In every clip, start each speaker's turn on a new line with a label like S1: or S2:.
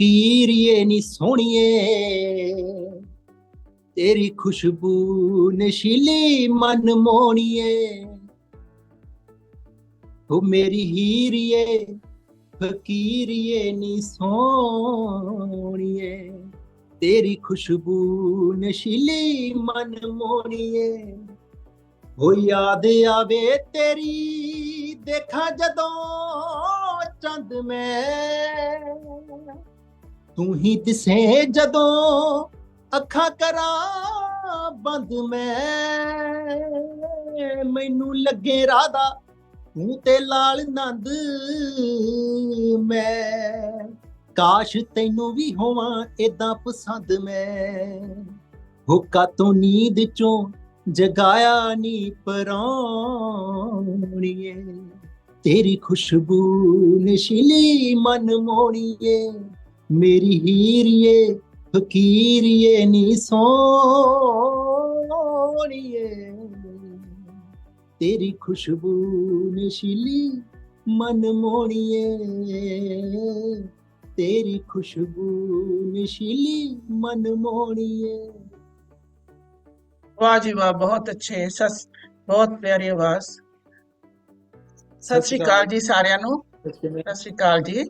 S1: ਫਕੀਰੀਏ ਨੀ ਸੋਹਣੀਏ ਤੇਰੀ ਖੁਸ਼ਬੂ ਨਸ਼ੀਲੀ ਮਨ ਮੋਣੀਏ ਉਹ ਮੇਰੀ ਹੀਰੀਏ ਫਕੀਰੀਏ ਨੀ ਸੋਹਣੀਏ ਤੇਰੀ ਖੁਸ਼ਬੂ ਨਸ਼ੀਲੀ ਮਨ ਮੋਣੀਏ ਹੋ ਯਾਦ ਆਵੇ ਤੇਰੀ ਦੇਖਾਂ ਜਦੋਂ ਚੰਦ ਮੈਂ ਤੂੰ ਹੀ ਦਿਸੇ ਜਦੋਂ ਅੱਖਾਂ ਕਰਾਂ, ਬੰਦ ਮੈਂ। ਮੈਨੂੰ ਲੱਗੇ ਰਾਦਾ ਤੂੰ ਤੇ ਲਾਲ ਨੰਦ ਮੈਂ। ਕਾਸ਼ ਤੈਨੂੰ ਵੀ ਹੋਵਾਂ ਏਦਾਂ ਪਸੰਦ ਮੈਂ। ਹੁੱਕਾ ਤੋਂ ਨੀਂਦ ਚੋਂ ਜਗਾਇਆ ਨੀ ਪਰੌਣੀਏ। ਤੇਰੀ ਖੁਸ਼ਬੂ ਨਸ਼ੀਲੀ ਮਨ ਮੋਣੀਏ ਮੇਰੀ ਹੀਰੀਏ ਫਕੀਰੀਏ ਨੀ ਸੋਣੀਏ ਤੇਰੀ ਖੁਸ਼ਬੂ ਨਸ਼ੀਲੀ ਮਨ ਮੋਣੀਏ ਤੇਰੀ ਖੁਸ਼ਬੂ ਨਸ਼ੀਲੀ ਮਨ ਮੋਣੀਏ
S2: ਵਾਹ ਜੀ ਵਾਹ ਬਹੁਤ ਅੱਛੇ ਸਸ ਬਹੁਤ ਪਿਆਰੀ ਆਵਾਜ਼। ਸਤਿ ਸ਼੍ਰੀ ਅਕਾਲ ਜੀ ਸਾਰਿਆਂ ਨੂੰ। ਸਤਿ ਸ਼੍ਰੀ ਅਕਾਲ ਜੀ।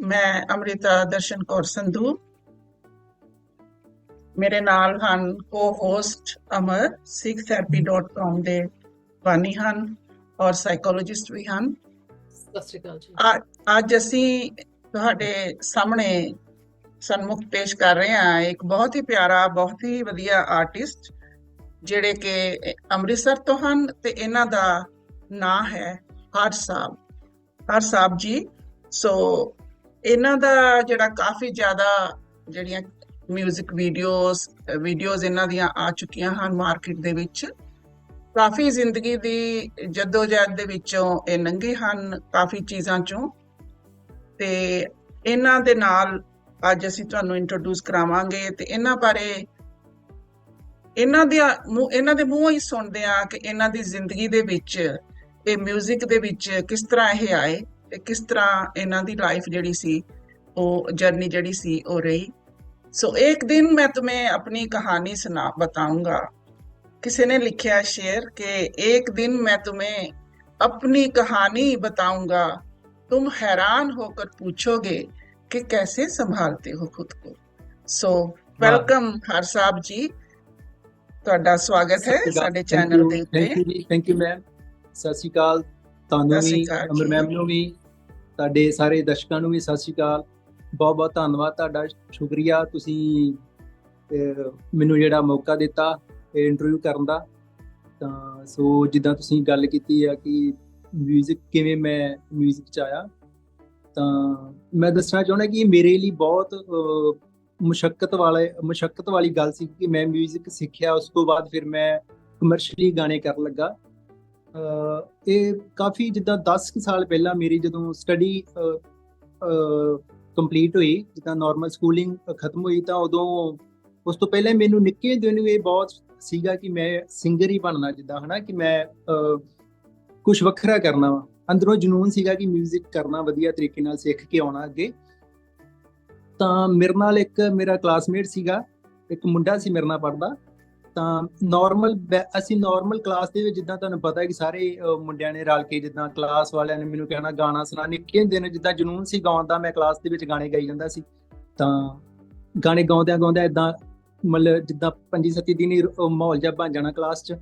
S2: ਮੈਂ ਅੰਮ੍ਰਿਤਾ ਦਰਸ਼ਨ ਕੌਰ ਸੰਧੂ। ਮੇਰੇ ਨਾਲ ਹਨ ਕੋ-ਹੋਸਟ ਅਮਰ sikhtherapy.com ਦੇ ਬਾਨੀ ਹਨ ਔਰ ਸਾਈਕੋਲੋਜਿਸਟ ਵੀ ਹਨ।
S3: ਸਤਿ ਸ਼੍ਰੀ ਅਕਾਲ ਜੀ।
S2: ਅ- ਅੱਜ ਅਸੀਂ ਤੁਹਾਡੇ ਸਾਹਮਣੇ ਸਨਮੁਖ ਪੇਸ਼ ਕਰ ਰਹੇ ਹਾਂ ਇੱਕ ਬਹੁਤ ਹੀ ਪਿਆਰਾ ਬਹੁਤ ਹੀ ਵਧੀਆ ਆਰਟਿਸਟ ਜਿਹੜੇ ਕਿ ਅੰਮ੍ਰਿਤਸਰ ਤੋਂ ਹਨ ਤੇ ਇਹਨਾਂ ਦਾ ਨਾਂ ਹੈ ਹਰ ਸਾਹਿਬ ਹਰ ਸਾਹਿਬ ਜੀ ਸੋ ਇਹਨਾਂ ਦਾ ਜਿਹੜਾ ਕਾਫੀ ਜ਼ਿਆਦਾ ਜਿਹੜੀਆਂ 뮤직 ਵੀਡੀਓਜ਼ ਵੀਡੀਓਜ਼ ਇਹਨਾਂ ਦੀਆਂ ਆ ਚੁੱਕੀਆਂ ਹਨ ਮਾਰਕੀਟ ਦੇ ਵਿੱਚ ਕਾਫੀ ਜ਼ਿੰਦਗੀ ਦੀ ਜਦੋਜਹਿਦ ਦੇ ਵਿੱਚੋਂ ਇਹ ਲੰਘੇ ਹਨ ਕਾਫੀ ਚੀਜ਼ਾਂ ਚੋਂ ਤੇ ਇਹਨਾਂ ਦੇ ਨਾਲ ਅੱਜ ਅਸੀਂ ਤੁਹਾਨੂੰ ਇੰਟਰੋਡਿਊਸ ਕਰਾਵਾਂਗੇ ਤੇ ਇਹਨਾਂ ਬਾਰੇ ਇਹਨਾਂ ਦੇ ਇਹਨਾਂ ਦੇ ਮੂੰਹੋਂ ਹੀ ਸੁਣਦੇ ਆ ਕਿ ਇਹਨਾਂ ਦੀ ਜ਼ਿੰਦਗੀ ਦੇ ਵਿੱਚ ਇਹ 뮤직 ਦੇ ਵਿੱਚ ਕਿਸ ਤਰ੍ਹਾਂ ਇਹ ਆਏ ਤੇ ਕਿਸ ਤਰ੍ਹਾਂ ਇਹਨਾਂ ਦੀ ਲਾਈਫ ਜਿਹੜੀ ਸੀ ਉਹ ਜਰਨੀ ਜਿਹੜੀ ਸੀ ਉਹ ਰਹੀ सो एक दिन मैं तुम्हें अपनी कहानी सुना बताऊंगा किसी ने लिखा शेर कि एक दिन मैं तुम्हें अपनी कहानी बताऊंगा तुम हैरान होकर पूछोगे कि कैसे संभालते हो खुद को सो वेलकम हर साहब जी ਤੁਹਾਡਾ ਸਵਾਗਤ ਹੈ ਸਾਡੇ ਚੈਨਲ ਦੇ ਉੱਤੇ
S1: thank you ji thank you ma'am Sat Sri Akal ਤੁਹਾਨੂੰ
S2: ਸਤਿ ਸ਼੍ਰੀ
S1: ਵੀ
S2: ਅਕਾਲ
S1: ਅਮਰ
S2: ਜੀ।
S1: ਮੈਮ ਨੂੰ ਵੀ ਤੁਹਾਡੇ ਸਾਰੇ ਦਰਸ਼ਕਾਂ ਨੂੰ ਵੀ ਸਤਿ ਸ਼੍ਰੀ ਅਕਾਲ ਬਹੁਤ ਬਹੁਤ ਧੰਨਵਾਦ ਤੁਹਾਡਾ ਸ਼ੁਕਰੀਆ ਤੁਸੀਂ ਅਹ, ਮੈਨੂੰ ਜਿਹੜਾ ਮੌਕਾ ਦਿੱਤਾ ਇੰਟਰਵਿਊ ਕਰਨ ਦਾ ਤਾਂ ਸੋ ਜਿੱਦਾਂ ਤੁਸੀਂ ਗੱਲ ਕੀਤੀ ਆ ਕਿ 뮤직 ਕਿਵੇਂ ਮੈਂ 뮤직 ਚ ਆਇਆ ਤਾਂ ਮੈਂ ਦੱਸਣਾ ਚਾਹੁੰਦਾ ਕਿ ਇਹ ਮੇਰੇ ਲਈ ਬਹੁਤ ਅਹ, ਮੁਸ਼ਕਲ ਵਾਲੇ ਮੁਸ਼ਕਲ ਵਾਲੀ ਗੱਲ ਸੀ ਕਿ ਮੈਂ 뮤직 ਸਿੱਖਿਆ ਉਸ ਤੋਂ ਬਾਅਦ ਫਿਰ ਮੈਂ ਕਮਰਸ਼ੀਅਲੀ ਗਾਣੇ ਕਰਨ ਲੱਗਾ ਅਹ, ਇਹ ਕਾਫੀ ਜਿੱਦਾਂ 10 ਕੁ ਸਾਲ ਪਹਿਲਾਂ ਮੇਰੀ ਜਦੋਂ ਸਟੱਡੀ ਕੰਪਲੀਟ ਹੋਈ, ਜਿੱਦਾਂ ਨਾਰਮਲ ਸਕੂਲਿੰਗ ਖਤਮ ਹੋਈ ਤਾਂ ਉਦੋਂ ਉਸ ਤੋਂ ਪਹਿਲਾਂ ਮੈਨੂੰ ਨਿੱਕੇ ਦਿਨ ਨੂੰ ਇਹ ਬਹੁਤ ਸੀਗਾ ਕਿ ਮੈਂ ਸਿੰਗਰ ਹੀ ਬਣਨਾ, ਜਿੱਦਾਂ ਹਨਾ, ਕਿ ਮੈਂ ਕੁਝ ਵੱਖਰਾ ਕਰਨਾ ਵਾ। ਅੰਦਰੋਂ ਜਨੂਨ ਸੀਗਾ ਕਿ 뮤직 ਕਰਨਾ ਵਧੀਆ ਤਰੀਕੇ ਨਾਲ ਸਿੱਖ ਕੇ ਆਉਣਾ ਅੱਗੇ। ਤਾਂ ਮੇਰੇ ਨਾਲ ਇੱਕ ਮੇਰਾ ਕਲਾਸਮੇਟ ਸੀਗਾ, ਇੱਕ ਮੁੰਡਾ ਸੀ ਮੇਰੇ ਨਾਲ ਪੜਦਾ ਤਾਂ ਨਾਰਮਲ ਅਸੀਂ ਨਾਰਮਲ ਕਲਾਸ ਦੇ ਵਿੱਚ ਜਿੱਦਾਂ ਤੁਹਾਨੂੰ ਪਤਾ ਹੈ ਕਿ ਸਾਰੇ ਮੁੰਡਿਆਂ ਨੇ ਰਲ ਕੇ ਜਿੱਦਾਂ ਕਲਾਸ ਵਾਲਿਆਂ ਨੇ ਮੈਨੂੰ ਕਹਿਣਾ ਗਾਣਾ ਸੁਣਾ ਨਿੱਕੇ ਦਿਨ ਜਿੱਦਾਂ ਜਨੂਨ ਸੀ ਗਾਉਣ ਦਾ ਮੈਂ ਕਲਾਸ ਦੇ ਵਿੱਚ ਗਾਣੇ ਗਾਈ ਜਾਂਦਾ ਸੀ। ਤਾਂ ਗਾਣੇ ਗਾਉਂਦਿਆਂ ਗਾਉਂਦਿਆਂ ਇਦਾਂ ਮਤਲਬ ਜਿੱਦਾਂ ਪੰਜੀ ਸੱਤੀ ਦਿਨ ਹੀ ਮਾਹੌਲ ਜਿਹਾ ਬਣ ਜਾਣਾ ਕਲਾਸ 'ਚ।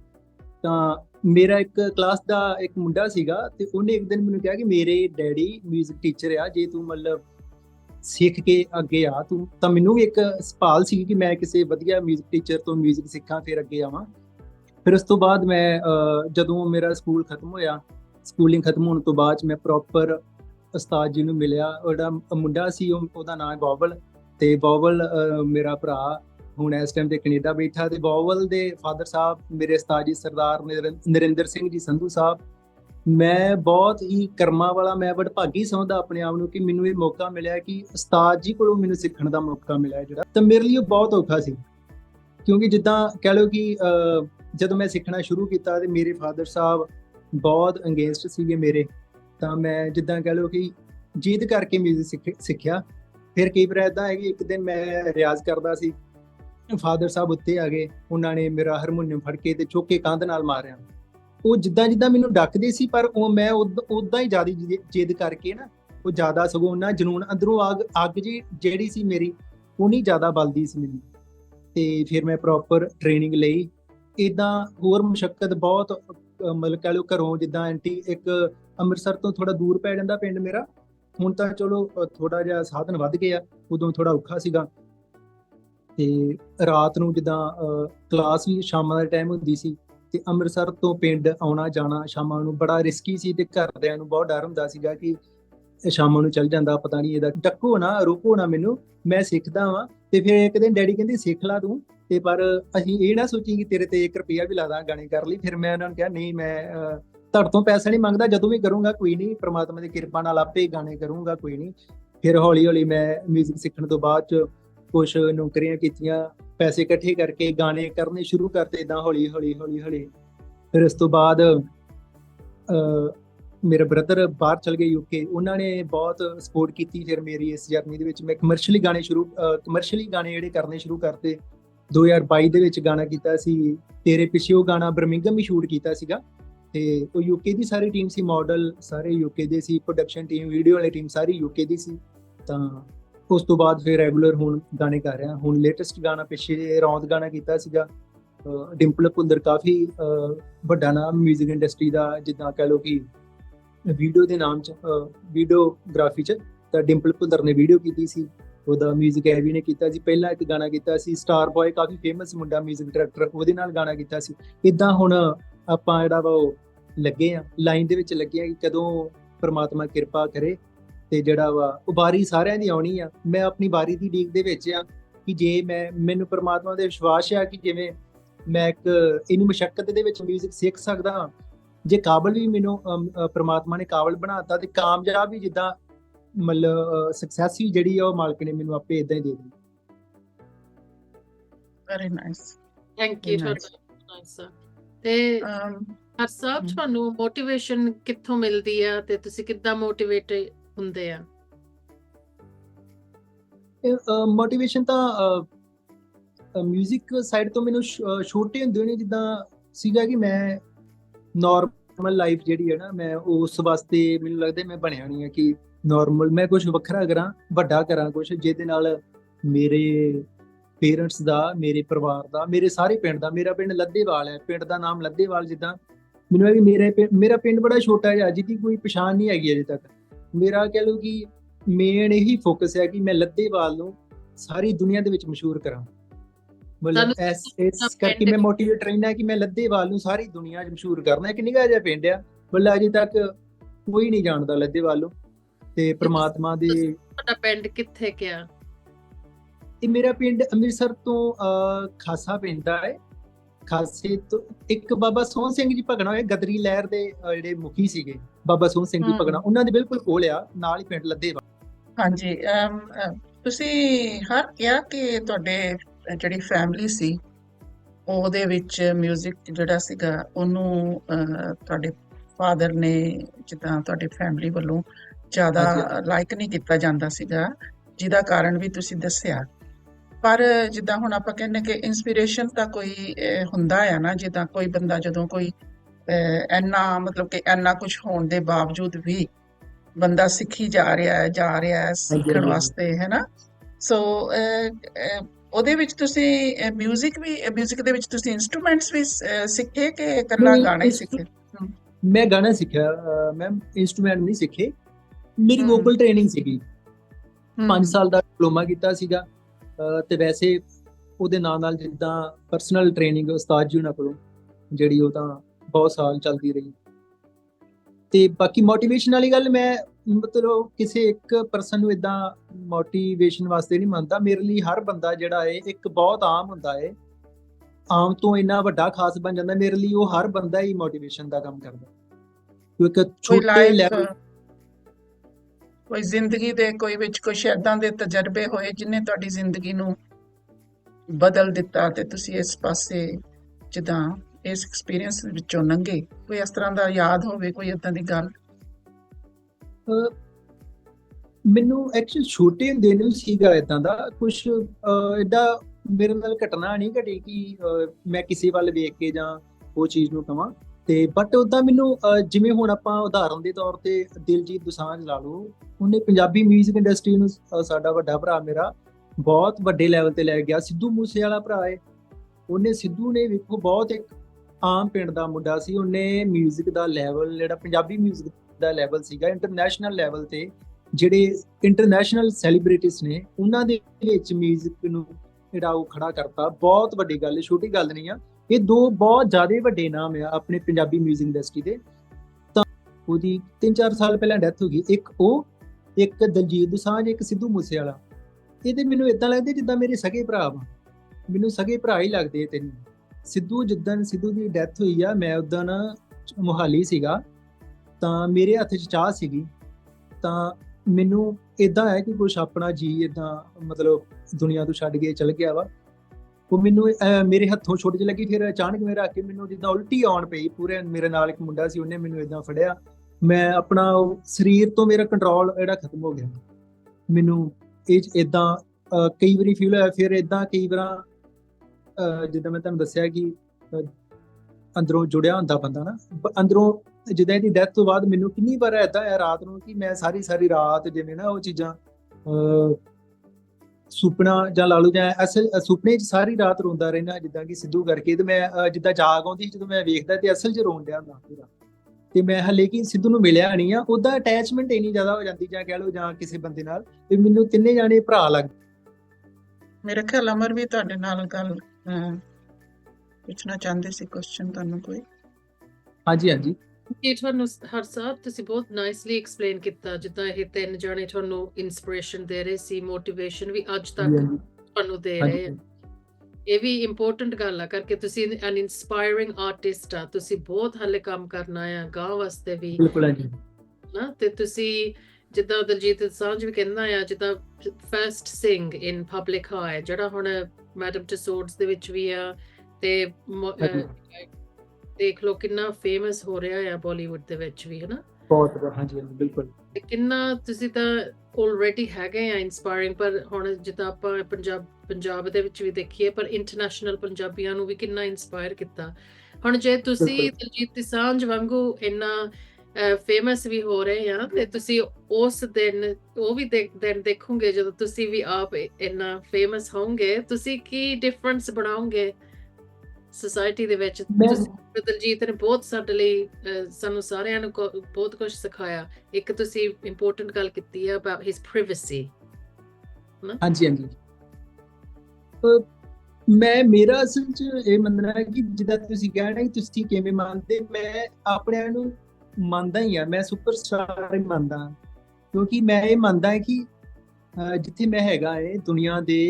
S1: ਤਾਂ ਮੇਰਾ ਇੱਕ ਕਲਾਸ ਦਾ ਇੱਕ ਮੁੰਡਾ ਸੀਗਾ ਤੇ ਉਹਨੇ ਇੱਕ ਦਿਨ ਮੈਨੂੰ ਕਿਹਾ ਕਿ ਮੇਰੇ ਡੈਡੀ 뮤직 ਟੀਚਰ ਆ, ਜੇ ਤੂੰ ਮਤਲਬ ਸਿੱਖ ਕੇ ਅੱਗੇ ਆ ਤੂੰ ਤਾਂ ਮੈਨੂੰ ਵੀ ਇੱਕ ਸਵਾਲ ਸੀ ਕਿ ਮੈਂ ਕਿਸੇ ਵਧੀਆ 뮤직 ਟੀਚਰ ਤੋਂ 뮤직 ਸਿੱਖਾਂ ਫਿਰ ਅੱਗੇ ਆਵਾਂ ਫਿਰ ਉਸ ਤੋਂ ਬਾਅਦ ਮੈਂ ਅਹ, ਜਦੋਂ ਮੇਰਾ ਸਕੂਲ ਖਤਮ ਹੋਇਆ ਸਕੂਲਿੰਗ ਖਤਮ ਹੋਣ ਤੋਂ ਬਾਅਦ 'ਚ ਮੈਂ ਪ੍ਰੋਪਰ ਉਸਤਾਦ ਜੀ ਨੂੰ ਮਿਲਿਆ ਉਹਦਾ ਮੁੰਡਾ ਸੀ ਉਹ- ਉਹਦਾ ਨਾਮ ਬੋਬਲ ਤੇ ਬੋਬਲ ਅਹ, ਮੇਰਾ ਭਰਾ ਹੁਣ ਇਸ ਟਾਈਮ ਤੇ ਕੈਨੇਡਾ ਬੈਠਾ ਤੇ ਬੋਬਲ ਦੇ ਫਾਦਰ ਸਾਹਿਬ ਮੇਰੇ ਉਸਤਾਦ ਜੀ ਸਰਦਾਰ ਨਰਿੰ- ਨਰਿੰਦਰ ਸਿੰਘ ਜੀ ਸੰਧੂ ਸਾਹਿਬ ਮੈਂ ਬਹੁਤ ਹੀ ਕਰਮਾਂ ਵਾਲਾ, ਮੈਂ ਵਡਭਾਗੀ ਸਮਝਦਾ ਆਪਣੇ ਆਪ ਨੂੰ ਕਿ ਮੈਨੂੰ ਇਹ ਮੌਕਾ ਮਿਲਿਆ ਕਿ ਉਸਤਾਦ ਜੀ ਕੋਲੋਂ ਮੈਨੂੰ ਸਿੱਖਣ ਦਾ ਮੌਕਾ ਮਿਲਿਆ ਜਿਹੜਾ। ਤਾਂ ਮੇਰੇ ਲਈ ਉਹ ਬਹੁਤ ਔਖਾ ਸੀ। ਕਿਉਂਕਿ ਜਿੱਦਾਂ ਕਹਿ ਲਓ ਕਿ ਜਦੋਂ ਮੈਂ ਸਿੱਖਣਾ ਸ਼ੁਰੂ ਕੀਤਾ ਤੇ ਮੇਰੇ ਫਾਦਰ ਸਾਹਿਬ ਬਹੁਤ ਅੰਗੇਜਡ ਸੀਗੇ ਮੇਰੇ, ਤਾਂ ਮੈਂ ਜਿੱਦਾਂ ਕਹਿ ਲਓ ਕਿ ਜਿੱਦ ਕਰਕੇ ਮਿਊਜ਼ਿਕ ਸਿੱਖਿਆ। ਫਿਰ ਕਈ ਵਾਰ ਏਦਾਂ ਹੈ ਕਿ ਇੱਕ ਦਿਨ ਮੈਂ ਰਿਆਜ਼ ਕਰਦਾ ਸੀ, ਫਾਦਰ ਸਾਹਿਬ ਉੱਤੇ ਆ ਗਏ, ਉਹਨਾਂ ਨੇ ਮੇਰਾ ਹਾਰਮੋਨੀਅਮ ਫੜ ਕੇ ਤੇ ਚੁੱਕ ਕੇ ਕੰਧ ਨਾਲ ਮਾਰਿਆ। ਉਹ ਜਿੱਦਾਂ ਜਿੱਦਾਂ ਮੈਨੂੰ ਡੱਕਦੇ ਸੀ, ਪਰ ਉਹ ਮੈਂ ਉਦਾਂ ਹੀ ਜ਼ਿਆਦਾ ਜਿੱਦ ਕਰਕੇ ਨਾ, ਉਹ ਜ਼ਿਆਦਾ ਸਗੋਂ ਉਹਨਾਂ ਜਨੂਨ ਅੰਦਰੋਂ ਅੱਗ ਅੱਗ ਜੀ ਜਿਹੜੀ ਸੀ ਮੇਰੀ, ਉਹ ਨਹੀਂ ਜ਼ਿਆਦਾ ਬਲਦੀ ਸੀ ਮੈਨੂੰ। ਤੇ ਫਿਰ ਮੈਂ ਪ੍ਰੋਪਰ ਟ੍ਰੇਨਿੰਗ ਲਈ। ਇਦਾਂ ਹੋਰ ਮੁਸ਼ਕਲ ਬਹੁਤ ਮਤਲਬ ਕਹ ਲਓ ਘਰੋਂ ਜਿੱਦਾਂ ਐਂਟੀ ਇੱਕ ਅੰਮ੍ਰਿਤਸਰ ਤੋਂ ਥੋੜਾ ਦੂਰ ਪੈ ਜਾਂਦਾ ਪਿੰਡ ਮੇਰਾ। ਹੁਣ ਤਾਂ ਚਲੋ ਥੋੜਾ ਜਿਹਾ ਸਾਧਨ ਵੱਧ ਗਿਆ, ਉਦੋਂ ਥੋੜਾ ਔਖਾ ਸੀਗਾ। ਤੇ ਰਾਤ ਨੂੰ ਜਿੱਦਾਂ ਕਲਾਸ ਵੀ ਸ਼ਾਮਾਂ ਦਾ ਟਾਈਮ ਹੁੰਦੀ ਸੀ। ਤੇ ਅੰਮ੍ਰਿਤਸਰ ਤੋਂ ਪਿੰਡ ਆਉਣਾ ਜਾਣਾ ਸ਼ਾਮਾਂ ਨੂੰ ਬੜਾ ਰਿਸਕੀ ਸੀ ਤੇ ਘਰਦਿਆਂ ਨੂੰ ਬਹੁਤ ਡਰ ਹੁੰਦਾ ਸੀਗਾ ਕਿ ਸ਼ਾਮਾਂ ਨੂੰ ਚੱਲ ਜਾਂਦਾ, ਪਤਾ ਨਹੀਂ ਇਹਦਾ ਡੱਕੋ ਨਾ, ਰੋਕੋ ਨਾ ਮੈਨੂੰ, ਮੈਂ ਸਿੱਖਦਾ ਵਾਂ। ਤੇ ਫਿਰ ਇੱਕ ਦਿਨ ਡੈਡੀ ਕਹਿੰਦੇ, ਸਿੱਖ ਲਾ ਤੂੰ। ਤੇ ਪਰ ਅਸੀਂ ਇਹ ਨਾ ਸੋਚੀ ਕਿ ਤੇਰੇ ਤੇ 1 ਰੁਪਿਆ ਵੀ ਲਾ ਦਾਂ ਗਾਣੇ ਕਰ ਲਈ। ਫਿਰ ਮੈਂ ਉਹਨਾਂ ਨੂੰ ਕਿਹਾ, ਨਹੀਂ, ਮੈਂ ਤੁਹਾਡੇ ਤੋਂ ਪੈਸਾ ਨਹੀਂ ਮੰਗਦਾ, ਜਦੋਂ ਵੀ ਕਰੂੰਗਾ ਕੋਈ ਨਹੀਂ ਪ੍ਰਮਾਤਮਾ ਦੀ ਕਿਰਪਾ ਨਾਲ ਆਪੇ ਗਾਣੇ ਕਰੂੰਗਾ, ਕੋਈ ਨਹੀਂ ਫਿਰ ਹੌਲੀ ਹੌਲੀ ਮੈਂ 뮤직 ਸਿੱਖਣ ਤੋਂ ਬਾਅਦ ਚ ਕੁਝ ਨੌਕਰੀਆਂ ਕੀਤੀਆਂ, ਪੈਸੇ ਇਕੱਠੇ ਕਰਕੇ ਗਾਣੇ ਕਰਨੇ ਸ਼ੁਰੂ ਕਰਤੇ ਇਦਾਂ ਹੌਲੀ ਹੌਲੀ ਹੌਲੀ ਹੌਲੀ। ਫਿਰ ਉਸ ਤੋਂ ਬਾਅਦ ਮੇਰਾ ਬ੍ਰਦਰ ਬਾਹਰ ਚਲ ਗਏ ਯੂਕੇ ਉਹਨਾਂ ਨੇ ਬਹੁਤ ਸਪੋਰਟ ਕੀਤੀ ਫਿਰ ਮੇਰੀ ਇਸ ਜਰਨੀ ਦੇ ਵਿੱਚ। ਮੈਂ ਕਮਰਸ਼ੀਅਲੀ ਗਾਣੇ ਸ਼ੁਰੂ ਕਮਰਸ਼ੀਅਲੀ ਗਾਣੇ ਜਿਹੜੇ ਕਰਨੇ ਸ਼ੁਰੂ ਕਰਤੇ। 2022 ਦੇ ਵਿੱਚ ਗਾਣਾ ਕੀਤਾ ਸੀ, ਤੇਰੇ ਪਿੱਛੇ ਉਹ ਗਾਣਾ ਬਰਮਿੰਗਮ ਵੀ ਸ਼ੂਟ ਕੀਤਾ ਸੀਗਾ। ਤੇ ਉਹ ਯੂਕੇ ਦੀ ਸਾਰੀ ਟੀਮ ਸੀ ਮਾਡਲ ਸਾਰੇ ਯੂਕੇ ਦੇ ਸੀ ਪ੍ਰੋਡਕਸ਼ਨ ਟੀਮ ਵੀਡੀਓ ਵਾਲੀ ਟੀਮ ਸਾਰੀ ਯੂਕੇ ਦੀ ਸੀ। ਤਾਂ ਉਸ ਤੋਂ ਬਾਅਦ ਫਿਰ ਰੈਗੂਲਰ ਹੁਣ ਗਾਣੇ ਕਰ ਰਿਹਾ। ਹੁਣ ਲੇਟੈਸਟ ਗਾਣਾ ਪਿੱਛੇ ਰੌਂਦ ਗਾਣਾ ਕੀਤਾ ਸੀਗਾ। ਡਿੰਪਲ ਪੁੰਦਰ ਕਾਫੀ ਵੱਡਾ ਨਾਮ 뮤직 ਇੰਡਸਟਰੀ ਦਾ, ਜਿੱਦਾਂ ਕਹਿ ਲੋ ਕਿ ਵੀਡੀਓ ਦੇ ਨਾਮ ਚ ਵੀਡੀਓਗ੍ਰਾਫੀ ਚ ਤਾਂ ਡਿੰਪਲ ਪੁੰਦਰ ਨੇ ਵੀਡੀਓ ਕੀਤੀ ਸੀ। ਉਹਦਾ 뮤직 ਐਵੀ ਨੇ ਕੀਤਾ ਸੀ ਪਹਿਲਾਂ ਇੱਕ ਗਾਣਾ ਕੀਤਾ ਸੀ ਸਟਾਰ ਬॉय ਕਾਫੀ ਫੇਮਸ ਮੁੰਡਾ 뮤직 ਡਾਇਰੈਕਟਰ ਉਹਦੇ ਨਾਲ ਗਾਣਾ ਕੀਤਾ ਸੀ। ਇਦਾਂ ਹੁਣ ਆਪਾਂ ਜਿਹੜਾ ਵਾ ਉਹ ਲੱਗੇ ਆ। ਲਾਈਨ ਦੇ ਵਿੱਚ ਲੱਗੇ ਆ ਕਿ ਕਦੋਂ ਪਰਮਾਤਮਾ ਕਿਰਪਾ ਕਰੇ। ਤੇ ਜਿਹੜਾ ਵਾ ਉਹ ਬਾਰੀ ਸਾਰਿਆਂ ਦੀ ਆਉਣੀ ਆ ਮੈਂ ਆਪਣੀ ਬਾਰੀ ਦੀ ਡੀਕ ਦੇ ਵਿੱਚ ਆ ਕਿ ਜੇ ਮੈਂ ਮੈਨੂੰ ਪ੍ਰਮਾਤਮਾ ਦੇ ਵਿਸ਼ਵਾਸ ਆ ਕਿ ਜਿਵੇਂ ਮੈਂ ਇੱਕ ਇਹਨੂੰ ਮੁਸ਼ਕਲ ਦੇ ਵਿੱਚ 뮤직 ਸਿੱਖ ਸਕਦਾ ਹਾਂ ਜੇ ਕਾਬਲ ਵੀ ਮੈਨੂੰ ਪ੍ਰਮਾਤਮਾ ਨੇ ਕਾਬਲ ਬਣਾਤਾ ਤੇ ਕਾਮਯਾਬ ਵੀ ਜਿੱਦਾਂ ਮਤਲਬ ਸਕਸੈਸ ਵੀ ਜਿਹੜੀ ਆ ਉਹ ਮਾਲਕ ਨੇ ਮੈਨੂੰ ਆਪੇ ਇਦਾਂ ਹੀ ਦੇ ਦਿੱਤੀ
S2: very nice
S3: thank you.
S2: Nice
S3: ਤੇ
S2: Um,
S3: ਹਰ ਸਾਹਿਬ। ਤੁਹਾਨੂੰ ਮੋਟੀਵੇਸ਼ਨ ਕਿੱਥੋਂ ਮਿਲਦੀ ਆ ਤੇ ਤੁਸੀਂ ਕਿੱਦਾਂ ਮੋਟੀਵੇਟ ਹੁੰਦੇ ਆ।
S1: ਮੋਟੀਵੇਸ਼ਨ ਤਾਂ 뮤직 ਸਾਈਡ ਤੋਂ ਮੈਨੂੰ ਛੋਟੇ ਹੁੰਦੇ ਨੇ ਜਿੱਦਾਂ ਸੀਗਾ ਕਿ ਮੈਂ ਨਾਰਮਲ ਲਾਈਫ ਜਿਹੜੀ ਹੈ ਨਾ, ਮੈਂ ਉਸ ਵਾਸਤੇ ਮੈਨੂੰ ਲੱਗਦਾ ਮੈਂ ਬਣਿਆ ਨਹੀਂ ਹੈ ਕਿ ਨਾਰਮਲ ਮੈਂ ਕੁਝ ਵੱਖਰਾ ਕਰਾਂ, ਵੱਡਾ ਕਰਾਂ ਕੁਝ ਜਿਹਦੇ ਨਾਲ ਮੇਰੇ ਪੇਰੈਂਟਸ ਦਾ, ਮੇਰੇ ਪਰਿਵਾਰ ਦਾ, ਮੇਰੇ ਸਾਰੇ ਪਿੰਡ ਦਾ, ਮੇਰਾ ਪਿੰਡ ਲੱਦੇਵਾਲ ਹੈ, ਪਿੰਡ ਦਾ ਨਾਮ ਲੱਦੇਵਾਲ ਜਿੱਦਾਂ, ਮੈਨੂੰ ਹੈ ਕਿ ਮੇਰੇ ਪਿੰ- ਮੇਰਾ ਪਿੰਡ ਬੜਾ ਛੋਟਾ ਜਿਹਾ, ਜਿਹਦੀ ਕੋਈ ਪਛਾਣ ਨਹੀਂ ਹੈਗੀ ਅਜੇ ਤੱਕ। ਮੇਰਾ ਕਹਿ ਲਓ ਕਿ ਮੇਨ ਇਹੀ ਫੋਕਸ ਹੈ ਕਿ ਮੈਂ ਲੱਦੇਵਾਲ ਨੂੰ ਸਾਰੀ ਦੁਨੀਆ ਦੇ ਵਿੱਚ ਮਸ਼ਹੂਰ ਕਰਾਂ। ਮਤਲਬ
S3: ਤੁਹਾਨੂੰ
S1: ਇਸ ਕਰਕੇ ਮੈਂ ਮੋਟੀਵੇਟ ਰਹਿਣਾ ਕਿ ਮੈਂ ਲੱਦੇਵਾਲ ਨੂੰ ਸਾਰੀ ਦੁਨੀਆ 'ਚ ਮਸ਼ਹੂਰ ਕਰਨਾ। ਇੱਕ ਨਿੱਘਾ ਜਿਹਾ ਪਿੰਡ ਆ ਮਤਲਬ ਅਜੇ ਤੱਕ ਕੋਈ ਨਹੀਂ ਜਾਣਦਾ ਲੱਦੇਵਾਲ ਨੂੰ। ਤੇ ਪ੍ਰਮਾਤਮਾ ਦੇ
S3: ਤੁਹਾਡਾ ਪਿੰਡ ਕਿੱਥੇ ਗਿਆ
S1: ਇਹ ਮੇਰਾ ਪਿੰਡ ਅੰਮ੍ਰਿਤਸਰ ਤੋਂ ਖਾਸਾ ਪਿੰਡ ਦਾ ਹੈ ਖਾਸੇ ਤੋਂ ਇੱਕ ਬਾਬਾ ਸੋਹਣ ਸਿੰਘ ਜੀ ਭਗਣਾ ਹੋਏ ਗਦਰੀ ਲਹਿਰ ਦੇ ਜਿਹੜੇ ਮੁਖੀ ਸੀਗੇ ਬਾਬਾ ਸੋਹਣ ਸਿੰਘ ਜੀ। ਭਗਣਾ ਉਹਨਾਂ ਦੇ ਬਿਲਕੁਲ ਕੋਲ ਆ ਨਾਲ ਹੀ ਪਿੰਡ ਲੱਦੇਵਾਲ
S2: ਹਾਂਜੀ ਤੁਸੀਂ ਹਰ ਕਿਹਾ ਕਿ ਤੁਹਾਡੇ ਜਿਹੜੀ ਫੈਮਿਲੀ ਸੀ ਉਹਦੇ ਵਿੱਚ 뮤직 ਜਿਹੜਾ ਸੀਗਾ ਉਹਨੂੰ ਤੁਹਾਡੇ ਫਾਦਰ ਨੇ ਜਿੱਦਾਂ ਤੁਹਾਡੀ ਫੈਮਿਲੀ ਵੱਲੋਂ ਜ਼ਿਆਦਾ। ਲਾਈਕ ਨਹੀਂ ਕੀਤਾ ਜਾਂਦਾ ਸੀਗਾ ਜਿਹਦਾ ਕਾਰਨ ਵੀ ਤੁਸੀਂ ਦੱਸਿਆ ਪਰ ਜਿੱਦਾਂ ਹੁਣ ਆਪਾਂ ਕਹਿੰਦੇ ਕਿ ਇਨਸਪੀਰੇਸ਼ਨ ਤਾਂ ਕੋਈ ਅਹ, ਹੁੰਦਾ ਆ ਨਾ ਜਿੱਦਾਂ ਕੋਈ ਬੰਦਾ ਜਦੋਂ ਕੋਈ ਅਹ, ਇੰਨਾ ਮਤਲਬ ਕਿ ਇੰਨਾ ਕੁਝ ਹੋਣ ਦੇ ਬਾਵਜੂਦ ਵੀ ਬੰਦਾ ਸਿੱਖੀ ਜਾ ਰਿਹਾ ਹੈ ਜਾ ਰਿਹਾ ਹੈ ਸਿੱਖਣ
S1: ਹਾਂਜੀ।
S2: ਵਾਸਤੇ ਹੈ ਨਾ ਸੋ ਉਹਦੇ ਵਿੱਚ ਤੁਸੀਂ 뮤직 ਵੀ 뮤직 ਦੇ ਵਿੱਚ ਤੁਸੀਂ ਇਨਸਟਰੂਮੈਂਟਸ ਵੀ ਅਹ, ਸਿੱਖੇ ਕਿ ਇਕੱਲਾ
S1: ਨਹੀਂ,
S2: ਗਾਣਾ ਹੀ
S1: instru-
S2: ਸਿੱਖੇ
S1: ਮੈਂ ਗਾਣਾ ਸਿੱਖਿਆ ਮੈਮ ਇਨਸਟਰੂਮੈਂਟ ਨਹੀਂ ਸਿੱਖੇ ਮੇਰੀ
S2: ਹਮ।
S1: ਵੋਕਲ ਟ੍ਰੇਨਿੰਗ ਸੀਗੀ
S2: ਹਮ,
S1: 5 ਸਾਲ ਦਾ ਡਿਪਲੋਮਾ ਕੀਤਾ ਸੀਗਾ ਅਹ ਤੇ ਵੈਸੇ ਉਹਦੇ ਨਾਲ ਨਾਲ ਜਿੱਦਾਂ ਪਰਸਨਲ ਟ੍ਰੇਨਿੰਗ ਉਸਤਾਦ ਜੀ ਉਹਨਾਂ ਕੋਲੋਂ ਜਿਹੜੀ ਉਹ ਤਾਂ ਬਹੁਤ ਸਾਲ ਚੱਲਦੀ ਰਹੀ। ਤੇ ਬਾਕੀ ਮੋਟੀਵੇਸ਼ਨ ਵਾਲੀ ਗੱਲ ਮੈਂ ਮਤਲਬ ਕਿਸੇ ਇੱਕ ਪਰਸਨ ਨੂੰ ਇਦਾਂ ਮੋਟੀਵੇਸ਼ਨ ਵਾਸਤੇ ਨਹੀਂ ਮੰਨਦਾ। ਮੇਰੇ ਲਈ ਹਰ ਬੰਦਾ ਜਿਹੜਾ ਹੈ ਇੱਕ ਬਹੁਤ ਆਮ ਹੁੰਦਾ ਹੈ ਆਮ ਤੋਂ ਇੰਨਾ ਵੱਡਾ ਖਾਸ ਬਣ ਜਾਂਦਾ। ਮੇਰੇ ਲਈ ਉਹ ਹਰ ਬੰਦਾ ਹੀ ਮੋਟੀਵੇਸ਼ਨ ਦਾ ਕੰਮ ਕਰਦਾ। ਕਿਉਂਕਿ ਛੋਟੇ ਲੈਵਲ
S2: ਕੋਈ ਜ਼ਿੰਦਗੀ ਦੇ ਕੋਈ ਵਿੱਚ ਕੁਝ ਏਦਾਂ ਦੇ ਤਜਰਬੇ ਹੋਏ ਜਿਨੇ ਤੁਹਾਡੀ ਜ਼ਿੰਦਗੀ ਨੂੰ ਬਦਲ ਦਿੱਤਾ ਤੇ ਤੁਸੀਂ ਇਸ ਪਾਸੇ ਜਿੱਦਾਂ ਇਸ ਐਕਸਪੀਰੀਅੰਸ ਵਿੱਚੋਂ ਲੰਘੇ ਕੋਈ ਇਸ ਤਰ੍ਹਾਂ ਦਾ ਯਾਦ ਹੋਵੇ, ਕੋਈ ਏਦਾਂ ਦੀ ਗੱਲ?
S1: ਮੈਨੂੰ ਐਕਚੁਅਲ ਛੋਟੇ ਹੁੰਦੇ ਨੂੰ ਸੀਗਾ ਇਦਾਂ ਦਾ। ਕੁਝ ਐਡਾ ਮੇਰੇ ਨਾਲ ਘਟਨਾ ਨਹੀਂ ਘਟੀ ਕਿ ਮੈਂ ਕਿਸੇ ਵੱਲ ਵੇਖ ਕੇ ਜਾਂ ਉਹ ਚੀਜ਼ ਨੂੰ ਕਵਾਂ। ਤੇ ਬਟ ਉਦਾਂ ਮੈਨੂੰ ਅਹ, ਜਿਵੇਂ ਹੁਣ ਆਪਾਂ ਉਦਾਹਰਨ ਦੇ ਤੌਰ ਤੇ ਦਿਲਜੀਤ ਦੋਸਾਂਝ ਲਾ ਲਓ ਉਹਨੇ ਪੰਜਾਬੀ 뮤직 ਇੰਡਸਟਰੀ ਨੂੰ ਅਹ, ਸਾਡਾ ਵੱਡਾ ਭਰਾ ਮੇਰਾ ਬਹੁਤ ਵੱਡੇ ਲੈਵਲ ਤੇ ਲੈ ਗਿਆ ਸਿੱਧੂ ਮੂਸੇ ਵਾਲਾ ਭਰਾ ਹੈ ਉਹਨੇ ਸਿੱਧੂ ਨੇ ਵੇਖੋ ਬਹੁਤ ਇੱਕ ਆਮ ਪਿੰਡ ਦਾ ਮੁੰਡਾ ਸੀ ਉਹਨੇ 뮤직 ਦਾ ਲੈਵਲ ਜਿਹੜਾ ਪੰਜਾਬੀ 뮤직 ਦਾ ਲੈਵਲ ਸੀਗਾ ਇੰਟਰਨੈਸ਼ਨਲ ਲੈਵਲ ਤੇ ਜਿਹੜੇ ਇੰਟਰਨੈਸ਼ਨਲ ਸੈਲੀਬ੍ਰਿਟੀਜ਼ ਨੇ ਉਹਨਾਂ ਦੇ ਵਿੱਚ 뮤직 ਨੂੰ ਜਿਹੜਾ ਉਹ ਖੜਾ ਕਰਤਾ ਬਹੁਤ ਵੱਡੀ ਗੱਲ ਹੈ ਛੋਟੀ ਗੱਲ ਨਹੀਂ ਆ ਇਹ ਦੋ ਬਹੁਤ ਜ਼ਿਆਦਾ ਵੱਡੇ ਨਾਮ ਆ ਆਪਣੇ ਪੰਜਾਬੀ 뮤직 ਇੰਡਸਟਰੀ ਦੇ। ਤਾਂ ਉਹਦੀ 3-4 ਸਾਲ ਪਹਿਲਾਂ ਡੈਥ ਹੋ ਗਈ। ਇੱਕ ਉਹ, ਇੱਕ ਦਲਜੀਤ ਦੁਸਾਂਝ, ਇੱਕ ਸਿੱਧੂ ਮੂਸੇਵਾਲਾ। ਇਹਦੇ ਮੈਨੂੰ ਇਦਾਂ ਲੱਗਦੇ ਜਿੱਦਾਂ ਮੇਰੇ ਸਗੇ ਭਰਾ ਵਾ। ਮੈਨੂੰ ਸਗੇ ਭਰਾ ਹੀ ਲੱਗਦੇ ਇਹ ਸਿੱਧੂ ਜਿੱਦਣ ਸਿੱਧੂ ਦੀ ਡੈਥ ਹੋਈ ਆ, ਮੈਂ ਉਦੋਂ ਮੁਹਾਲੀ ਸੀਗਾ। ਤਾਂ ਮੇਰੇ ਹੱਥ 'ਚ ਚਾਹ ਸੀਗੀ। ਤਾਂ ਮੈਨੂੰ ਇਦਾਂ ਹੈ ਕਿ ਕੁਝ ਆਪਣਾ ਜੀ ਇਦਾਂ ਮਤਲਬ ਦੁਨੀਆ ਤੋਂ ਛੱਡ ਕੇ ਚਲ ਗਿਆ ਵਾ। ਉਹ ਮੈਨੂੰ ਮੇਰੇ ਹੱਥੋਂ ਛੁੱਟ ਜਿਹੀ ਲੱਗੀ ਫਿਰ ਅਚਾਨਕ ਮੇਰਾ ਕਿ ਮੈਨੂੰ ਜਿੱਦਾਂ ਉਲਟੀ ਆਉਣ ਪਈ ਪੂਰੇ ਮੇਰੇ ਨਾਲ ਇੱਕ ਮੁੰਡਾ ਸੀ ਉਹਨੇ ਮੈਨੂੰ ਇਦਾਂ ਫੜਿਆ। ਮੈਂ ਆਪਣਾ ਸਰੀਰ ਤੋਂ ਮੇਰਾ ਕੰਟਰੋਲ ਜਿਹੜਾ ਖਤਮ ਹੋ ਗਿਆ। ਮੈਨੂੰ ਇਹ ਇਦਾਂ ਕਈ ਵਾਰੀ ਫੀਲ ਹੋਇਆ ਫਿਰ ਇਦਾਂ ਕਈ ਵਾਰਾਂ ਅਹ, ਜਿੱਦਾਂ ਮੈਂ ਤੁਹਾਨੂੰ ਦੱਸਿਆ ਕਿ ਅੰਦਰੋਂ ਜੁੜਿਆ ਹੁੰਦਾ ਬੰਦਾ ਨਾ ਅੰਦਰੋਂ ਜਿੱਦਾਂ ਇਹਦੀ ਡੈਥ ਤੋਂ ਬਾਅਦ ਮੈਨੂੰ ਕਿੰਨੀ ਵਾਰ ਐਦਾਂ ਹੈ ਰਾਤ ਨੂੰ ਕਿ ਮੈਂ ਸਾਰੀ ਸਾਰੀ ਰਾਤ ਜਿਵੇਂ ਨਾ ਉਹ ਚੀਜ਼ਾਂ ਅਹ, ਸੁਪਨਾ ਜਾਂ ਲਾ ਲਓ ਜਾਂ ਅਸਲ ਸੁਪਨੇ 'ਚ ਸਾਰੀ ਰਾਤ ਰੋਂਦਾ ਰਹਿਣਾ ਜਿੱਦਾਂ ਕਿ ਸਿੱਧੂ ਕਰਕੇ ਤੇ ਮੈਂ ਜਿੱਦਾਂ ਜਾਗ ਆਉਂਦੀ ਜਦੋਂ ਮੈਂ ਵੇਖਦਾ ਤੇ ਅਸਲ 'ਚ ਰੋਣ ਡਿਆ ਹੁੰਦਾ ਪੂਰਾ। ਤੇ ਮੈਂ ਹਲੇ ਕਿ ਸਿੱਧੂ ਨੂੰ ਮਿਲਿਆ ਨਹੀਂ ਆ ਉਹਦਾ ਅਟੈਚਮੈਂਟ ਇੰਨੀ ਜ਼ਿਆਦਾ ਹੋ ਜਾਂਦੀ ਜਾਂ ਕਹਿ ਲਓ ਜਾਂ ਕਿਸੇ ਬੰਦੇ ਨਾਲ ਤੇ ਮੈਨੂੰ ਤਿੰਨੇ ਜਾਣੇ ਭਰਾ ਲੱਗ
S2: ਮੇਰੇ ਖਿਆਲ ਅਮਰ ਵੀ ਤੁਹਾਡੇ ਨਾਲ ਗੱਲ ਪੁੱਛਣਾ ਚਾਹੁੰਦੇ ਸੀ ਕੁਐਸਚਨ ਤੁਹਾਨੂੰ ਕੋਈ?
S1: ਹਾਂਜੀ ਹਾਂਜੀ।
S3: ਇਹ ਤੁਹਾਨੂੰ ਹਰ ਸਾਹਿਬ ਤੁਸੀਂ ਬਹੁਤ ਨਾਈਸਲੀ ਐਕਸਪਲੇਨ ਕੀਤਾ ਜਿੱਦਾਂ ਇਹ ਤਿੰਨ ਜਾਣੇ ਤੁਹਾਨੂੰ ਇਨਸਪੀਰੇਸ਼ਨ ਦੇ ਰਹੇ ਸੀ ਮੋਟੀਵੇਸ਼ਨ ਵੀ ਅੱਜ ਤੱਕ ਤੁਹਾਨੂੰ ਦੇ ਰਹੇ ਆ। ਇਹ ਵੀ ਇੰਪੋਰਟੈਂਟ ਗੱਲ ਆ ਕਰਕੇ ਤੁਸੀਂ ਐਨ ਇਨਸਪਾਇਰਿੰਗ ਆਰਟਿਸਟ ਆ ਤੁਸੀਂ ਬਹੁਤ ਹਾਲੇ ਕੰਮ ਕਰਨਾ ਆ ਗਾਂ ਵਾਸਤੇ ਵੀ।
S1: ਬਿਲਕੁਲ ਹਾਂਜੀ।
S3: ਨਾ ਤੇ ਤੁਸੀਂ ਜਿੱਦਾਂ ਦਲਜੀਤ ਸਾਂਝ ਵੀ ਕਹਿੰਦਾ ਆ ਜਿੱਦਾਂ first sing in public high ਜਿਹੜਾ ਹੁਣ ਮੈਡਮ ਟਸੋਡਸ ਦੇ ਵਿੱਚ ਵੀ ਆ ਤੇ। ਦੇਖ ਲਓ ਕਿੰਨਾ ਫੇਮਸ ਹੋ ਰਿਹਾ ਆ ਬਾਲੀਵੁੱਡ ਦੇ ਵਿੱਚ ਵੀ ਹਨਾ?
S1: ਬਹੁਤ ਹਾਂਜੀ ਬਿਲਕੁਲ।
S3: ਕਿੰਨਾ ਤੁਸੀਂ ਤਾਂ ਆਲਰੇਡੀ ਹੈਗੇ ਆ ਇਨਸਪਾਇਰਿੰਗ ਪਰ ਹੁਣ ਜਿੱਦਾਂ ਆਪਾਂ ਪੰਜਾਬ ਪੰਜਾਬ ਦੇ ਵਿੱਚ ਵੀ ਦੇਖੀਏ ਪਰ ਇੰਟਰਨੈਸ਼ਨਲ ਪੰਜਾਬੀਆਂ ਨੂੰ ਵੀ ਕਿੰਨਾ ਇਨਸਪਾਇਰ ਕੀਤਾ। ਹੁਣ ਜੇ ਤੁਸੀਂ। ਦਲਜੀਤ ਸਾਂਝ ਵਾਂਗੂ ਇੰਨਾ ਫੇਮਸ ਵੀ ਹੋ ਰਹੇ ਆ ਤੇ ਤੁਸੀਂ ਉਸ ਦਿਨ ਉਹ ਵੀ ਦਿਨ ਦੇਖੋਗੇ ਜਦੋਂ ਤੁਸੀਂ ਵੀ ਆਪ ਇੰਨਾ ਫੇਮਸ ਹੋਵੋਗੇ ਤੁਸੀਂ ਕੀ ਡਿਫਰੈਂਸ ਬਣਾਓਗੇ? ਸੋਸਾਇਟੀ ਦੇ ਵਿੱਚ ਦਲਜੀਤ ਨੇ ਬਹੁਤ ਸਾਡੇ ਲਈ ਸਾਨੂੰ ਸਾਰਿਆਂ ਨੂੰ ਬਹੁਤ ਕੁਝ ਸਿਖਾਇਆ। ਇੱਕ ਤੁਸੀਂ ਇੰਪੋਰਟੈਂਟ ਗੱਲ ਕੀਤੀ ਹੈ ਅਬਾਊਟ ਹਿਸ ਪ੍ਰਾਈਵੇਸੀ
S1: ਹਾਂਜੀ ਹਾਂਜੀ। ਮੈਂ ਮੇਰਾ ਅਸਲ ਚ ਇਹ ਮੰਨਣਾ ਹੈ ਕਿ ਜਿੱਦਾਂ ਤੁਸੀਂ ਕਹਿਣਾ ਕਿ ਤੁਸੀਂ ਕਿਵੇਂ ਮੰਨਦੇ? ਮੈਂ ਆਪਣੇ ਆਪ ਨੂੰ ਮੰਨਦਾ ਹੀ ਆ। ਮੈਂ ਸੁਪਰਸਟਾਰ ਹੀ ਮੰਨਦਾ। ਕਿਉਂਕਿ ਮੈਂ ਇਹ ਮੰਨਦਾ ਹਾਂ ਕਿ ਜਿੱਥੇ ਮੈਂ ਹੈਗਾ ਏ ਦੁਨੀਆ ਦੇ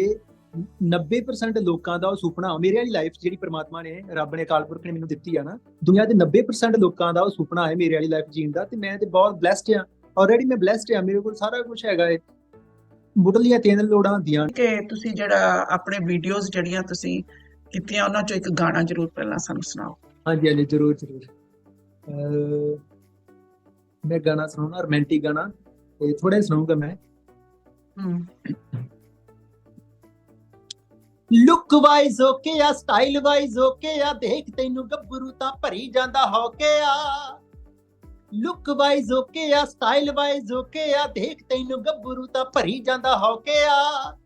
S1: 90% ਲੋਕਾਂ ਦਾ ਉਹ ਸੁਪਨਾ ਮੇਰੇ ਵਾਲੀ ਲਾਈਫ ਜਿਹੜੀ ਪ੍ਰਮਾਤਮਾ ਨੇ ਰੱਬ ਨੇ ਅਕਾਲ ਪੁਰਖ ਨੇ ਮੈਨੂੰ ਦਿੱਤੀ ਆ ਨਾ ਦੁਨੀਆ ਦੇ 90% ਲੋਕਾਂ ਦਾ ਉਹ ਸੁਪਨਾ ਹੈ ਮੇਰੇ ਵਾਲੀ ਲਾਈਫ ਜੀਣ ਦਾ ਤੇ ਮੈਂ ਤੇ ਬਹੁਤ ਬlesed ਆ। ਆਲਰੇਡੀ ਮੈਂ ਬlesed ਆ ਮੇਰੇ ਕੋਲ ਸਾਰਾ ਕੁਝ ਹੈਗਾ ਏ। ਮੁੱਢਲੀਆਂ ਤਿੰਨ ਲੋੜਾਂ ਹੁੰਦੀਆਂ
S2: ਕਿ ਤੁਸੀਂ ਜਿਹੜਾ ਆਪਣੇ ਵੀਡੀਓਜ਼ ਜਿਹੜੀਆਂ ਤੁਸੀਂ ਕੀਤੀਆਂ ਉਹਨਾਂ ਚੋਂ ਇੱਕ ਗਾਣਾ ਜ਼ਰੂਰ ਪਹਿਲਾਂ ਸਾਨੂੰ ਸੁਣਾਓ।
S1: ਹਾਂਜੀ ਹਾਂਜੀ ਜ਼ਰੂਰ ਜ਼ਰੂਰ। ਮੈਂ ਗਾਣਾ ਸੁਣਾਉਣਾ ਰੋਮਾਂਟਿਕ ਗਾਣਾ ਤੇ ਥੋੜਾ ਸੁਣਾਉਂਗਾ ਮੈਂ।
S2: ਹਮ
S1: ਲੁੱਕ ਵਾਈਜ਼ ਓਕੇ ਆ ਸਟਾਈਲ ਵਾਈਜ਼ ਓਕੇ ਆ, ਦੇਖ ਤੈਨੂੰ ਗੱਭਰੂ ਤਾਂ ਭਰੀ ਜਾਂਦਾ ਹੋਕੇ ਆ। ਲੁੱਕ ਵਾਈਜ਼ ਓਕੇ ਆ ਸਟਾਈਲ ਵਾਈਜ਼ ਓਕੇ ਆ, ਦੇਖ ਤੈਨੂੰ ਗੱਭਰੂ ਤਾਂ ਭਰੀ ਜਾਂਦਾ ਹੋਕੇ ਆ।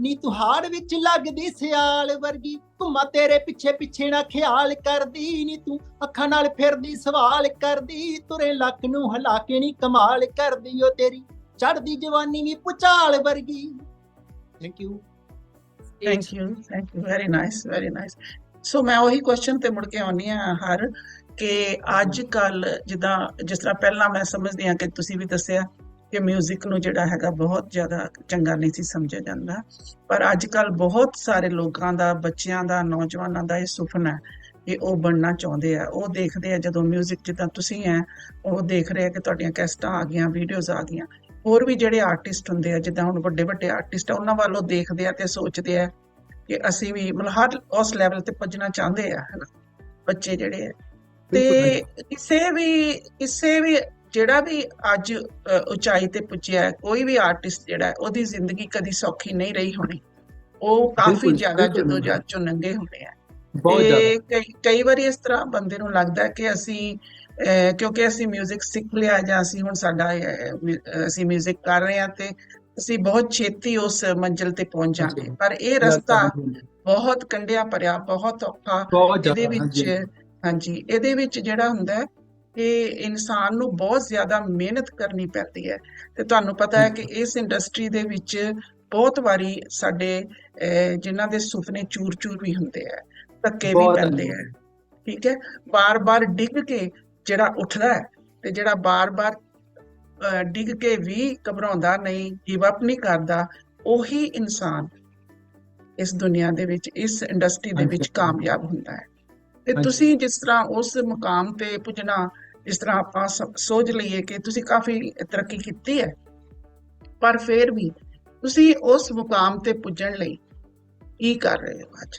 S1: ਨੀ ਤੂੰ ਹਾੜ ਵਿੱਚ ਲੱਗਦੀ ਸਿਆਲ ਵਰਗੀ, ਘੁੰਮਾ ਤੇਰੇ ਪਿੱਛੇ ਪਿੱਛੇ ਨਾ ਖਿਆਲ ਕਰਦੀ। ਨੀ ਤੂੰ ਅੱਖਾਂ ਨਾਲ ਫਿਰਦੀ, ਸਵਾਲ ਕਰਦੀ, ਤੁਰੇ ਲੱਕ ਨੂੰ ਹਿਲਾ ਕੇ ਨੀ ਕਮਾਲ ਕਰਦੀ। ਓ ਤੇਰੀ ਚੜਦੀ ਜਵਾਨੀ ਵੀ ਪੁਚਾਲ ਵਰਗੀ। Thank you
S2: thank you thank you very nice very nice so ਮੈਂ ਉਹੀ ਕੁਐਸਚਨ ਤੇ ਮੁੜ ਕੇ ਆਉਣੀ ਆ ਹਰ ਕਿ ਅੱਜ ਕੱਲ ਜਿੱਦਾਂ ਜਿਸ ਤਰ੍ਹਾਂ ਪਹਿਲਾਂ ਮੈਂ ਸਮਝਦੀ ਹਾਂ ਕਿ ਤੁਸੀਂ ਵੀ ਦੱਸਿਆ ਕਿ 뮤직 ਨੂੰ ਜਿਹੜਾ ਹੈਗਾ ਬਹੁਤ ਜ਼ਿਆਦਾ ਚੰਗਾ ਨਹੀਂ ਸੀ ਸਮਝਿਆ ਜਾਂਦਾ ਪਰ ਅੱਜ ਕੱਲ ਬਹੁਤ ਸਾਰੇ ਲੋਕਾਂ ਦਾ ਬੱਚਿਆਂ ਦਾ ਨੌਜਵਾਨਾਂ ਦਾ ਇਹ ਸੁਪਨਾ ਹੈ ਕਿ ਉਹ ਬਣਨਾ ਚਾਹੁੰਦੇ ਆ ਉਹ ਦੇਖਦੇ ਆ ਜਦੋਂ 뮤직 ਜਿੱਦਾਂ ਤੁਸੀਂ ਹੈ ਉਹ ਦੇਖ ਰਹੇ ਆ ਕਿ ਤੁਹਾਡੀਆਂ ਕੈਸਟਾਂ ਆ ਗਈਆਂ ਵੀਡੀਓਜ਼ ਆ ਗਈਆਂ ਹੋਰ ਵੀ ਜਿਹੜੇ ਆਰਟਿਸਟ ਹੁੰਦੇ ਆ ਜਿੱਦਾਂ ਹੁਣ ਵੱਡੇ ਵੱਡੇ ਆਰਟਿਸਟ ਆ ਉਹਨਾਂ ਵੱਲੋਂ ਦੇਖਦੇ ਆ ਤੇ ਸੋਚਦੇ ਆ ਕਿ ਅਸੀਂ ਵੀ ਮਤਲਬ ਹਰ ਉਸ ਲੈਵਲ ਤੇ ਪੁੱਜਣਾ ਚਾਹੁੰਦੇ ਆ ਹਨਾ ਬੱਚੇ ਜਿਹੜੇ ਆ। ਤੇ ਕਿਸੇ ਵੀ ਕਿਸੇ ਵੀ ਜਿਹੜਾ ਵੀ ਅੱਜ ਉਚਾਈ ਤੇ ਪੁੱਜਿਆ ਕੋਈ ਵੀ ਆਰਟਿਸਟ ਜਿਹੜਾ ਹੈ, ਉਹਦੀ ਜ਼ਿੰਦਗੀ ਕਦੀ ਸੌਖੀ ਨਹੀਂ ਰਹੀ ਹੋਣੀ। ਉਹ ਕਾਫੀ ਜ਼ਿਆਦਾ
S1: ਬਿਲਕੁਲ।
S2: ਜਦੋਜਹਿਦ ਚੋਂ ਲੰਘੇ ਹੋਣੇ ਆ।
S1: ਬਹੁਤ ਜ਼ਿਆਦਾ।
S2: ਤੇ ਕਈ ਕਈ ਵਾਰੀ ਇਸ ਤਰ੍ਹਾਂ ਬੰਦੇ ਨੂੰ ਲੱਗਦਾ ਕਿ ਅਸੀਂ ਕਿਉਂਕਿ ਅਸੀਂ 뮤직 ਸਿੱਖ ਲਿਆ ਜਾਂ ਅਸੀਂ ਹੁਣ ਸਾਡਾ ਅਹ, ਮਿ- ਅਸੀਂ 뮤직 ਕਰ ਰਹੇ ਹਾਂ ਤੇ ਅਸੀਂ ਬਹੁਤ ਛੇਤੀ ਉਸ ਮੰਜ਼ਿਲ ਤੇ ਪਹੁੰਚ ਜਾਵਾਂਗੇ
S1: ਹਾਂਜੀ।
S2: ਪਰ ਇਹ ਰਸਤਾ
S1: ਹਾਂਜੀ,
S2: ਬਹੁਤ ਕੰਡਿਆ ਭਰਿਆ ਬਹੁਤ ਔਖਾ
S1: ਬਹੁਤ
S2: ਇਹਦੇ
S1: ਜ਼ਿਆਦਾ
S2: ਵਿੱਚ
S1: ਹਾਂਜੀ
S2: ਹਾਂਜੀ ਇਹਦੇ ਵਿੱਚ ਜਿਹੜਾ ਹੁੰਦਾ ਹੈ ਕਿ ਇਨਸਾਨ ਨੂੰ ਬਹੁਤ ਜ਼ਿਆਦਾ ਮਿਹਨਤ ਕਰਨੀ ਪੈਂਦੀ ਹੈ ਤੇ ਤੁਹਾਨੂੰ ਪਤਾ ਹੈ ਕਿ ਇਸ ਇੰਡਸਟਰੀ ਦੇ ਵਿੱਚ ਬਹੁਤ ਵਾਰੀ ਸਾਡੇ ਅਹ, ਜਿਨ੍ਹਾਂ ਦੇ ਸੁਪਨੇ ਚੂਰ-ਚੂਰ ਵੀ ਹੁੰਦੇ ਆ ਧੱਕੇ ਵੀ
S1: ਬਹੁਤ
S2: ਪੈਂਦੇ ਆ
S1: ਹਾਂਜੀ।
S2: ਠੀਕ ਹੈ ਬਾਰ-ਬਾਰ ਡਿੱਗ ਕੇ ਜਿਹੜਾ ਉੱਠਦਾ ਹੈ ਤੇ ਜਿਹੜਾ ਬਾਰ-ਬਾਰ ਡਿੱਗ ਕੇ ਵੀ ਘਬਰਾਉਂਦਾ ਨਹੀਂ ਗਿਵ ਅਪ ਨਹੀਂ ਕਰਦਾ ਉਹੀ ਇਨਸਾਨ ਇਸ ਦੁਨੀਆ ਦੇ ਵਿੱਚ ਇਸ ਇੰਡਸਟਰੀ ਦੇ ਵਿੱਚ। ਕਾਮਯਾਬ ਹੁੰਦਾ ਹੈ ਤੇ। ਤੁਸੀਂ ਜਿਸ ਤਰ੍ਹਾਂ ਉਸ ਮੁਕਾਮ ਤੇ ਪੁੱਜਣਾ ਜਿਸ ਤਰ੍ਹਾਂ ਆਪਾਂ ਸੋਚ ਲਈਏ ਕਿ ਤੁਸੀਂ ਕਾਫੀ ਤਰੱਕੀ ਕੀਤੀ ਹੈ ਪਰ ਫਿਰ ਵੀ ਤੁਸੀਂ ਉਸ ਮੁਕਾਮ ਤੇ ਪੁੱਜਣ ਲਈ ਕੀ ਕਰ ਰਹੇ ਹੋ ਅੱਜ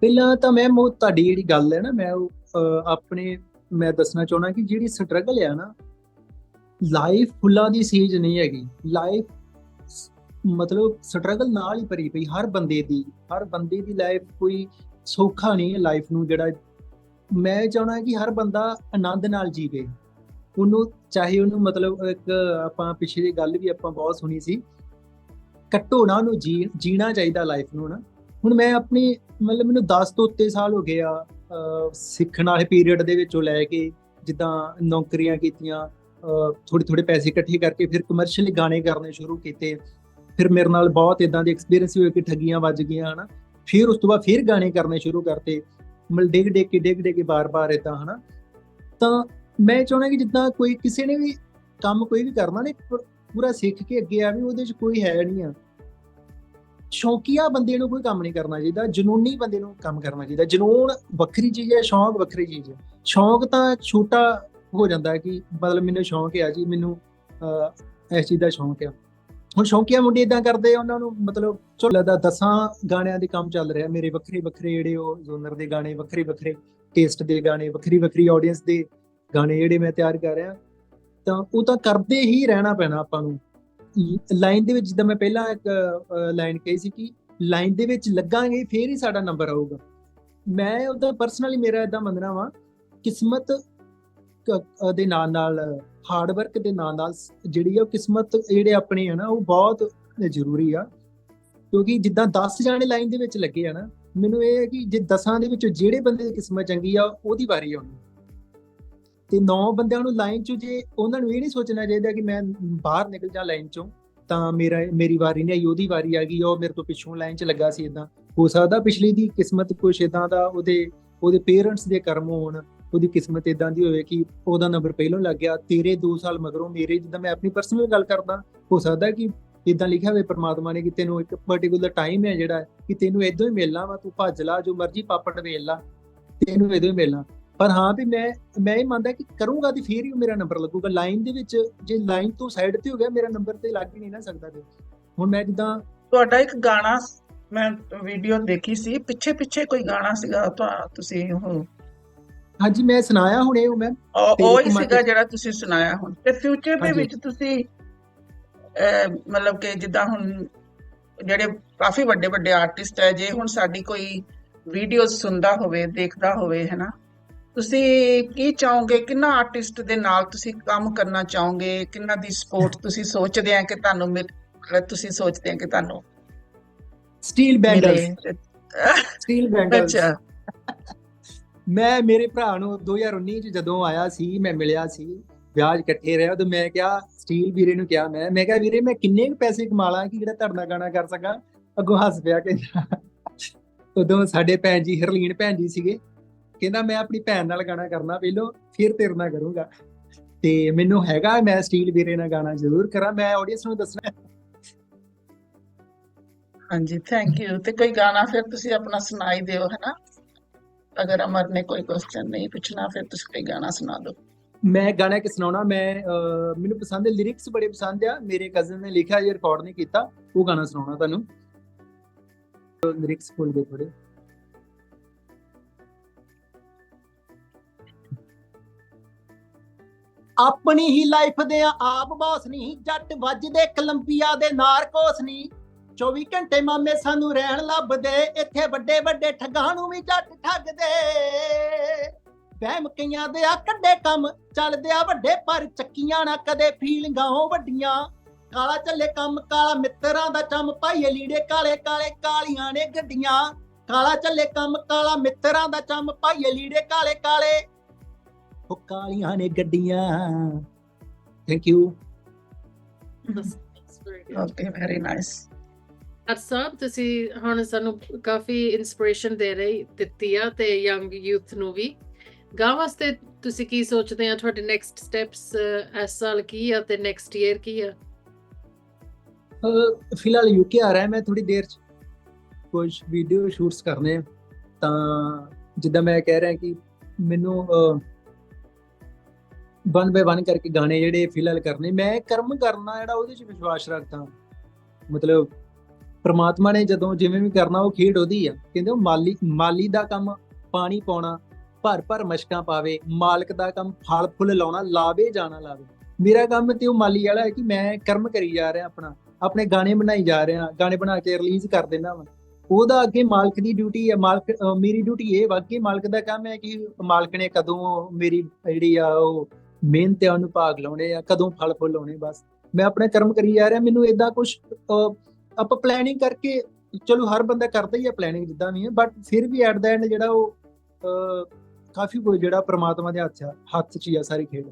S1: ਪਹਿਲਾਂ ਤਾਂ ਮੈਂ ਤੁਹਾਡੀ ਜਿਹੜੀ ਗੱਲ ਹੈ ਨਾ ਮੈਂ ਉਹ ਆਪਣੇ, ਮੈਂ ਦੱਸਣਾ ਚਾਹੁੰਦਾ ਕਿ ਜਿਹੜੀ ਸਟਰਗਲ ਆ ਨਾ ਲਾਈਫ ਫੁੱਲਾਂ ਦੀ ਸੀਜ ਨਹੀਂ ਹੈਗੀ। ਲਾਈਫ ਮਤਲਬ ਸਟਰਗਲ ਨਾਲ ਹੀ ਭਰੀ ਪਈ, ਹਰ ਬੰਦੇ ਦੀ, ਹਰ ਬੰਦੇ ਦੀ ਲਾਈਫ ਕੋਈ ਸੌਖਾ ਨਹੀਂ ਹੈ ਲਾਈਫ ਨੂੰ ਜਿਹੜਾ ਮੈਂ ਚਾਹਣਾ ਕਿ ਹਰ ਬੰਦਾ ਆਨੰਦ ਨਾਲ ਜੀਵੇ। ਉਹਨੂੰ, ਚਾਹੇ ਉਹਨੂੰ ਮਤਲਬ ਇੱਕ ਆਪਾਂ ਪਿਛਲੀ ਗੱਲ ਵੀ ਆਪਾਂ ਬਹੁਤ ਸੁਣੀ ਸੀ ਕੱਟੋ ਨਾ ਉਹਨੂੰ ਜੀ, ਜੀਣਾ ਚਾਹੀਦਾ ਲਾਈਫ ਨੂੰ ਨਾ। ਹੁਣ ਮੈਂ ਆਪਣੀ, ਮਤਲਬ ਮੈਨੂੰ 10 ਤੋਂ ਉੱਤੇ ਸਾਲ ਹੋ ਗਏ ਆ। ਸਿੱਖਣ ਵਾਲੇ ਪੀਰੀਅਡ ਦੇ ਵਿੱਚੋਂ ਲੈ ਕੇ ਜਿੱਦਾਂ ਨੌਕਰੀਆਂ ਕੀਤੀਆਂ ਥੋੜੇ ਥੋੜੇ ਪੈਸੇ ਇਕੱਠੇ ਕਰਕੇ ਫਿਰ ਕਮਰਸ਼ੀਅਲੀ ਗਾਣੇ ਕਰਨੇ ਸ਼ੁਰੂ ਕੀਤੇ। ਫਿਰ ਮੇਰੇ ਨਾਲ ਬਹੁਤ ਇਦਾਂ ਦੇ ਐਕਸਪੀਰੀਅੰਸ ਹੋਏ ਕਿ ਠੱਗੀਆਂ ਵੱਜ ਗਈਆਂ, ਹਨਾ। ਫਿਰ ਉਸ ਤੋਂ ਬਾਅਦ ਫਿਰ ਗਾਣੇ ਕਰਨੇ ਸ਼ੁਰੂ ਕਰਤੇ। ਮਤਲਬ ਡਿੱਗ ਡਿੱਗ ਕੇ, ਡਿੱਗ ਡਿੱਗ ਕੇ ਬਾਰ-ਬਾਰ ਇਦਾਂ ਹਨਾ। ਤਾਂ ਮੈਂ ਚਾਹੁੰਦਾ ਕਿ ਜਿੱਦਾਂ ਕੋਈ ਕਿਸੇ ਨੇ ਵੀ ਕੰਮ ਕੋਈ ਵੀ ਕਰਨਾ ਨੇ ਪੂਰਾ ਸਿੱਖ ਕੇ ਅੱਗੇ ਆਵੇ, ਉਹਦੇ 'ਚ ਕੋਈ ਹੈ ਨਹੀਂ ਆ। ਸ਼ੌਕੀਆ ਬੰਦੇ ਨੂੰ ਕੋਈ ਕੰਮ ਨਹੀਂ ਕਰਨਾ ਚਾਹੀਦਾ, ਜਨੂਨੀ ਬੰਦੇ ਨੂੰ ਕੰਮ ਕਰਨਾ ਚਾਹੀਦਾ। ਜਨੂਨ ਵੱਖਰੀ ਚੀਜ਼ ਹੈ, ਸ਼ੌਂਕ ਵੱਖਰੀ ਚੀਜ਼ ਹੈ। ਸ਼ੌਂਕ ਤਾਂ ਛੋਟਾ ਹੋ ਜਾਂਦਾ ਕਿ ਮਤਲਬ ਮੈਨੂੰ ਸ਼ੌਂਕ ਹੈ ਜੀ, ਮੈਨੂੰ ਇਸ ਚੀਜ਼ ਦਾ ਸ਼ੌਂਕ ਹੈ। ਹੁਣ ਸ਼ੌਂਕੀਆ ਮੁੰਡੇ ਇਦਾਂ ਕਰਦੇ ਆ, ਉਹਨਾਂ ਨੂੰ ਮਤਲਬ ਚਲੋ ਦਾ ਦਸਾਂ ਗਾਣਿਆਂ ਦੇ ਕੰਮ ਚੱਲ ਰਿਹਾ, ਮੇਰੇ ਵੱਖਰੇ ਵੱਖਰੇ ਜਿਹੜੇ ਉਹ ਜ਼ੋਨਰ ਦੇ ਗਾਣੇ, ਵੱਖਰੇ ਵੱਖਰੇ ਟੇਸਟ ਦੇ ਗਾਣੇ, ਵੱਖਰੀ ਵੱਖਰੀ ਆਡੀਅנס ਦੇ ਗਾਣੇ ਜਿਹੜੇ ਮੈਂ ਤਿਆਰ ਕਰ ਰਿਹਾ, ਤਾਂ ਉਹ ਤਾਂ ਕਰਦੇ ਹੀ ਰਹਿਣਾ ਪੈਣਾ ਆਪਾਂ ਨੂੰ। ਲਾਈਨ ਦੇ ਵਿੱਚ ਜਿੱਦਾਂ ਮੈਂ ਪਹਿਲਾਂ ਇੱਕ ਲਾਈਨ ਕਹੀ ਸੀ ਕਿ ਲਾਈਨ ਦੇ ਵਿੱਚ ਲੱਗਾਂਗੇ, ਫੇਰ ਹੀ ਸਾਡਾ ਨੰਬਰ ਆਊਗਾ। ਮੈਂ ਉਹਦਾ ਪਰਸਨਲੀ ਮੇਰਾ ਇਦਾਂ ਮੰਨਣਾ ਵਾ, ਕਿਸਮਤ ਦੇ ਨਾਲ ਨਾਲ ਹਾਰਡ ਵਰਕ ਦੇ ਨਾਲ ਨਾਲ ਜਿਹੜੀ ਆ ਉਹ ਕਿਸਮਤ ਜਿਹੜੇ ਆਪਣੇ ਆ ਨਾ, ਉਹ ਬਹੁਤ ਜ਼ਰੂਰੀ ਆ। ਕਿਉਂਕਿ ਜਿੱਦਾਂ 10 ਜਾਣੇ ਲਾਈਨ ਦੇ ਵਿੱਚ ਲੱਗੇ ਆ ਨਾ, ਮੈਨੂੰ ਇਹ ਹੈ ਕਿ ਜੇ 10ਾਂ ਦੇ ਵਿੱਚੋਂ ਜਿਹੜੇ ਬੰਦੇ ਦੀ ਕਿਸਮਤ ਚੰਗੀ ਆ, ਉਹਦੀ ਵਾਰੀ ਆਉਣੀ। ਤੇ ਨੌ ਬੰਦਿਆਂ ਨੂੰ ਲਾਈਨ ਚ ਜੇ ਉਹਨਾਂ ਨੂੰ ਇਹ ਨਹੀਂ ਸੋਚਣਾ ਚਾਹੀਦਾ ਕਿ ਮੈਂ ਬਾਹਰ ਨਿਕਲ ਜਾ ਲਾਈਨ ਚੋਂ, ਤਾਂ ਮੇਰਾ, ਮੇਰੀ ਵਾਰੀ ਨਹੀਂ ਆਈ, ਉਹਦੀ ਵਾਰੀ ਆ ਗਈ, ਉਹ ਮੇਰੇ ਤੋਂ ਪਿੱਛੋਂ ਲਾਈਨ 'ਚ ਲੱਗਾ ਸੀ ਇਦਾਂ ਹੋ ਸਕਦਾ ਪਿਛਲੀ ਦੀ ਕਿਸਮਤ ਕੁਛ ਇਦਾਂ ਦਾ ਉਹਦੇ ਉਹਦੇ ਪੇਰੈਂਟਸ ਦੇ ਕਰਮ ਹੋਣ, ਉਹਦੀ ਕਿਸਮਤ ਇਦਾਂ ਦੀ ਹੋਵੇ ਕਿ ਉਹਦਾ ਨੰਬਰ ਪਹਿਲਾਂ ਲੱਗ ਗਿਆ, ਤੇਰੇ 2 ਸਾਲ ਮਗਰੋਂ ਮੇਰੇ, ਜਿੱਦਾਂ ਮੈਂ ਆਪਣੀ ਪਰਸਨਲ ਗੱਲ ਕਰਦਾ, ਹੋ ਸਕਦਾ ਕਿ ਇਦਾਂ ਲਿਖਿਆ ਹੋਵੇ ਪਰਮਾਤਮਾ ਨੇ ਕਿ ਤੈਨੂੰ ਇੱਕ ਪਾਰਟਿਕੂਲਰ ਟਾਈਮ ਹੈ ਜਿਹੜਾ, ਕਿ ਤੈਨੂੰ ਇਦੋਂ ਹੀ ਮਿਲਣਾ ਵਾ, ਤੂੰ ਭੱਜ ਲਾ, ਜੋ ਮਰਜ਼ੀ ਪਾਪੜ ਵੇਲ ਲਾ, ਤੈਨੂੰ ਇਦੋਂ ਹੀ ਮਿਲਣਾ। ਪਰ ਹਾਂ ਵੀ ਮੈਂ ਮੈਂ ਇਹ ਮੰਨਦਾ ਕਿ ਕਰੂੰਗਾ ਤੇ ਫੇਰ ਹੀ ਮੇਰਾ ਨੰਬਰ ਲੱਗੂਗਾ। ਲਾਈਨ ਦੇ ਵਿੱਚ ਜੇ ਲਾਈਨ ਤੋਂ ਸਾਈਡ ਤੇ ਹੋ ਗਿਆ ਮੇਰਾ ਨੰਬਰ ਤੇ ਲੱਗ ਹੀ ਨਹੀਂ ਨਾ ਸਕਦਾ ਫਿਰ। ਹੁਣ ਮੈਂ ਜਿੱਦਾਂ
S2: ਤੁਹਾਡਾ ਇੱਕ ਗਾਣਾ ਮੈਂ ਵੀਡੀਓ ਦੇਖੀ ਸੀ। ਪਿੱਛੇ ਪਿੱਛੇ ਕੋਈ ਗਾਣਾ ਸੀਗਾ ਤੁਸੀਂ ਉਹ
S1: ਹਾਂਜੀ ਮੈਂ ਸੁਣਾਇਆ ਹੁਣੇ ਉਹ ਮੈਂ
S2: ਉਹ ਹੀ ਸੀਗਾ ਜਿਹੜਾ ਤੁਸੀਂ ਸੁਣਾਇਆ ਹੁਣ। ਤੇ ਫਿਊਚਰ ਦੇ। ਵਿੱਚ ਤੁਸੀਂ ਮਤਲਬ ਕਿ ਜਿੱਦਾਂ ਹੁਣ ਜਿਹੜੇ ਕਾਫੀ ਵੱਡੇ ਵੱਡੇ ਆਰਟਿਸਟ ਹੈ ਜੇ ਹੁਣ ਸਾਡੀ ਕੋਈ ਵੀਡੀਓਜ਼ ਸੁਣਦਾ ਹੋਵੇ ਦੇਖਦਾ ਹੋਵੇ ਹੈਨਾ? ਤੁਸੀਂ ਕੀ ਚਾਹੋਗੇ? ਕਿੰਨਾ ਆਰਟਿਸਟ ਦੇ ਨਾਲ ਤੁਸੀਂ ਕੰਮ ਕਰਨਾ ਚਾਹੋਗੇ? ਕਿੰਨਾ ਦੀ ਸਪੋਰਟ ਤੁਸੀਂ ਸੋਚਦੇ ਆ ਕਿ ਤੁਹਾਨੂੰ ਮਿਲ ਤੁਸੀਂ ਸੋਚਦੇ ਆ ਕਿ ਤੁਹਾਨੂੰ
S1: ਸਟੀਲ
S2: ਮਿਲੇ?
S1: ਸਟੀਲ ਬੈਂਗਲਸ
S2: ਅੱਛਾ।
S1: ਮੈਂ ਮੇਰੇ ਭਰਾ ਨੂੰ 2019 ਚ ਜਦੋਂ ਆਇਆ ਸੀ ਮੈਂ ਮਿਲਿਆ ਸੀ ਵਿਆਜ ਇਕੱਠੇ ਰਿਹਾ ਤੇ ਮੈਂ ਕਿਹਾ ਸਟੀਲ ਵੀਰੇ ਨੂੰ ਕਿਹਾ ਮੈਂ ਮੈਂ ਕਿਹਾ ਵੀਰੇ ਮੈਂ ਕਿੰਨੇ ਕੁ ਪੈਸੇ ਕਮਾ ਲਾਂ ਕਿ ਜਿਹੜਾ ਧਰਨਾ ਗਾਣਾ ਕਰ ਸਕਾਂ? ਅੱਗੋਂ ਹੱਸ ਪਿਆ ਕਿ ਉਦੋਂ ਸਾਡੇ ਭੈਣ ਜੀ ਹਰਲੀਨ ਭੈਣ ਜੀ ਸੀਗੇ। ਕਹਿੰਦਾ ਮੈਂ ਆਪਣੀ ਭੈਣ ਨਾਲ ਗਾਣਾ ਕਰਨਾ ਪਹਿਲੋਂ ਫਿਰ ਤੇਰੇ ਨਾਲ ਕਰੂੰਗਾ। ਤੇ ਮੈਨੂੰ ਹੈਗਾ ਮੈਂ ਸਟੀਲ ਵੀਰੇ ਨਾਲ ਗਾਣਾ ਜ਼ਰੂਰ ਕਰਾਂ ਮੈਂ ਆਡੀਅנס ਨੂੰ ਦੱਸਣਾ
S2: ਹਾਂਜੀ ਥੈਂਕ ਯੂ ਤੇ ਕੋਈ ਗਾਣਾ ਫਿਰ ਤੁਸੀਂ ਆਪਣਾ ਸੁਣਾਈ ਦਿਓ ਹੈਨਾ? ਅਗਰ ਅਮਰ ਨੇ ਕੋਈ ਕੁਐਸਚਨ ਨਹੀਂ ਪੁੱਛਣਾ ਫਿਰ ਤੁਸੀਂ ਕੋਈ ਗਾਣਾ ਸੁਣਾ ਦਿਓ।
S1: ਮੈਂ ਗਾਣਾ ਕਿ ਸੁਣਾਉਣਾ ਮੈਂ ਮੈਨੂੰ ਪਸੰਦ ਹੈ ਲਿਰਿਕਸ ਬੜੇ ਪਸੰਦ ਆ। ਮੇਰੇ ਕਜ਼ਨ ਨੇ ਲਿਖਿਆ ਜੇ ਰਿਕਾਰਡ ਨਹੀਂ ਕੀਤਾ ਉਹ ਗਾਣਾ ਸੁਣਾਉਣਾ ਤੁਹਾਨੂੰ। ਲਿਰਿਕਸ ਭੁੱਲ ਗਏ ਥੋੜੇ ਆਪਣੀ ਹੀ ਲਾਈਫ ਦੇ ਆ, ਆਪ ਬੌਸ ਨਹੀਂ, ਜੱਟ ਵੱਜਦੇ ਕੋਲੰਬੀਆ ਦੇ ਨਾਰਕੋਸ ਨਹੀਂ। 24 ਘੰਟੇ ਮਾਮੇ ਸਾਨੂੰ ਰਹਿਣ ਲੱਭਦੇ, ਇੱਥੇ ਵੱਡੇ ਵੱਡੇ ਠੱਗਾਂ ਨੂੰ ਵੀ ਜੱਟ ਠੱਗਦੇ। ਵਹਿਮ ਕਈਆਂ ਦੇ ਆ ਕੱਡੇ ਕੰਮ, ਚੱਲਦੇ ਆ ਵੱਡੇ ਪਰ, ਚੱਕੀਆਂ ਨਾ ਕਦੇ ਫੀਲਿੰਗਾਂ ਹੋ ਵੱਡੀਆਂ। ਕਾਲਾ ਚੱਲੇ ਕੰਮ, ਕਾਲਾ ਮਿੱਤਰਾਂ ਦਾ ਚੰਮ ਪਾਈਏ ਲੀੜੇ, ਕਾਲੇ ਕਾਲੇ ਕਾਲੀਆਂ ਨੇ ਗੱਡੀਆਂ। ਕਾਲਾ ਚੱਲੇ ਕੰਮ, ਕਾਲਾ ਮਿੱਤਰਾਂ ਦਾ ਚੰਮ ਪਾਈਏ ਲੀੜੇ, ਕਾਲੇ ਕਾਲੇ ਉਹ ਕਾਲੀਆਂ ਨੇ ਗੱਡੀਆਂ। Thank
S3: you. Okay very
S2: nice
S3: ਅਰ ਸਾਹਿਬ ਤੁਸੀਂ ਹੁਣ ਸਾਨੂੰ ਕਾਫੀ ਇਨਸਪੀਰੇਸ਼ਨ ਦੇ ਰਹੀ ਦਿੱਤੀ ਆ ਤੇ ਯੰਗ ਯੂਥ ਨੂੰ ਵੀ। ਗਾਂ ਵਾਸਤੇ ਤੁਸੀਂ ਕੀ ਸੋਚਦੇ ਆ? ਤੁਹਾਡੇ ਨੈਕਸਟ ਸਟੈਪਸ ਇਸ ਸਾਲ ਕੀ ਆ ਤੇ ਨੈਕਸਟ ਈਅਰ ਕੀ ਆ?
S1: ਫਿਲਹਾਲ ਯੂਕੇ ਆ ਰਿਹਾ ਮੈਂ ਥੋੜੀ ਦੇਰ ਚ। ਕੁਝ ਵੀਡੀਓ ਸ਼ੂਟਸ ਕਰਨੇ ਆ। ਤਾਂ ਜਿੱਦਾਂ ਮੈਂ ਕਹਿ ਰਿਹਾ ਕਿ ਮੈਨੂੰ ਵਨ ਬਾਏ ਵਨ ਕਰਕੇ ਗਾਣੇ ਜਿਹੜੇ ਫਿਲਹਾਲ ਕਰਨੇ, ਮੈਂ ਕਰਮ ਕਰਨਾ ਜਿਹੜਾ ਉਹਦੇ ਚ ਵਿਸ਼ਵਾਸ ਰੱਖਦਾ। ਮਤਲਬ ਪ੍ਰਮਾਤਮਾ ਨੇ ਜਦੋਂ ਜਿਵੇਂ ਵੀ ਕਰਨਾ, ਉਹ ਖੇਡ ਉਹਦੀ ਆ। ਕਹਿੰਦੇ ਉਹ ਮਾਲੀ ਮਾਲੀ ਦਾ ਕੰਮ ਪਾਣੀ ਪਾਉਣਾ, ਭਰ ਭਰ ਮਸ਼ਕਾਂ ਪਾਵੇ, ਮਾਲਕ ਦਾ ਕੰਮ ਫਲ ਫੁੱਲ ਲਾਉਣਾ, ਲਾਵੇ ਜਾਣਾ, ਲਾਵੇ। ਮੇਰਾ ਕੰਮ ਤੇ ਉਹ ਮਾਲੀ ਵਾਲਾ ਹੈ ਕਿ ਮੈਂ ਕਰਮ ਕਰੀ ਜਾ ਰਿਹਾ ਆਪਣਾ, ਆਪਣੇ ਗਾਣੇ ਬਣਾਈ ਜਾ ਰਿਹਾ, ਗਾਣੇ ਬਣਾ ਕੇ ਰਿਲੀਜ਼ ਕਰ ਦੇਣਾ ਵਾ। ਉਹਦਾ ਅੱਗੇ ਮਾਲਕ ਦੀ ਡਿਊਟੀ ਹੈ, ਮਾਲਕ ਮੇਰੀ ਡਿਊਟੀ ਇਹ ਵਾ ਕਿ ਮਾਲਕ ਦਾ ਕੰਮ ਹੈ ਕਿ ਮਾਲਕ ਨੇ ਕਦੋਂ ਮੇਰੀ ਜਿਹੜੀ ਆ ਉਹ ਮਿਹਨਤ ਆ ਉਹਨੂੰ ਭਾਗ ਲਾਉਣੇ ਆ ਕਦੋਂ ਫਲ ਫੁੱਲ ਲਾਉਣੇ ਬਸ। ਮੈਂ ਆਪਣੇ ਕਰਮ ਕਰੀ ਜਾ ਰਿਹਾ ਮੈਨੂੰ ਇਦਾਂ ਕੁਝ ਆਪਾਂ ਪਲੈਨਿੰਗ ਕਰਕੇ ਚਲੋ ਹਰ ਬੰਦਾ ਕਰਦਾ ਹੀ ਹੈ ਪਲੈਨਿੰਗ ਜਿੱਦਾਂ ਵੀ ਹੈ ਬਟ ਫਿਰ ਵੀ ਐਟ ਦਾ ਐਂਡ ਜਿਹੜਾ ਉਹ ਕਾਫੀ ਕੋਈ ਜਿਹੜਾ ਪ੍ਰਮਾਤਮਾ ਦੇ ਹੱਥ ਆ ਹੱਥ 'ਚ ਹੀ ਆ ਸਾਰੀ ਖੇਡ।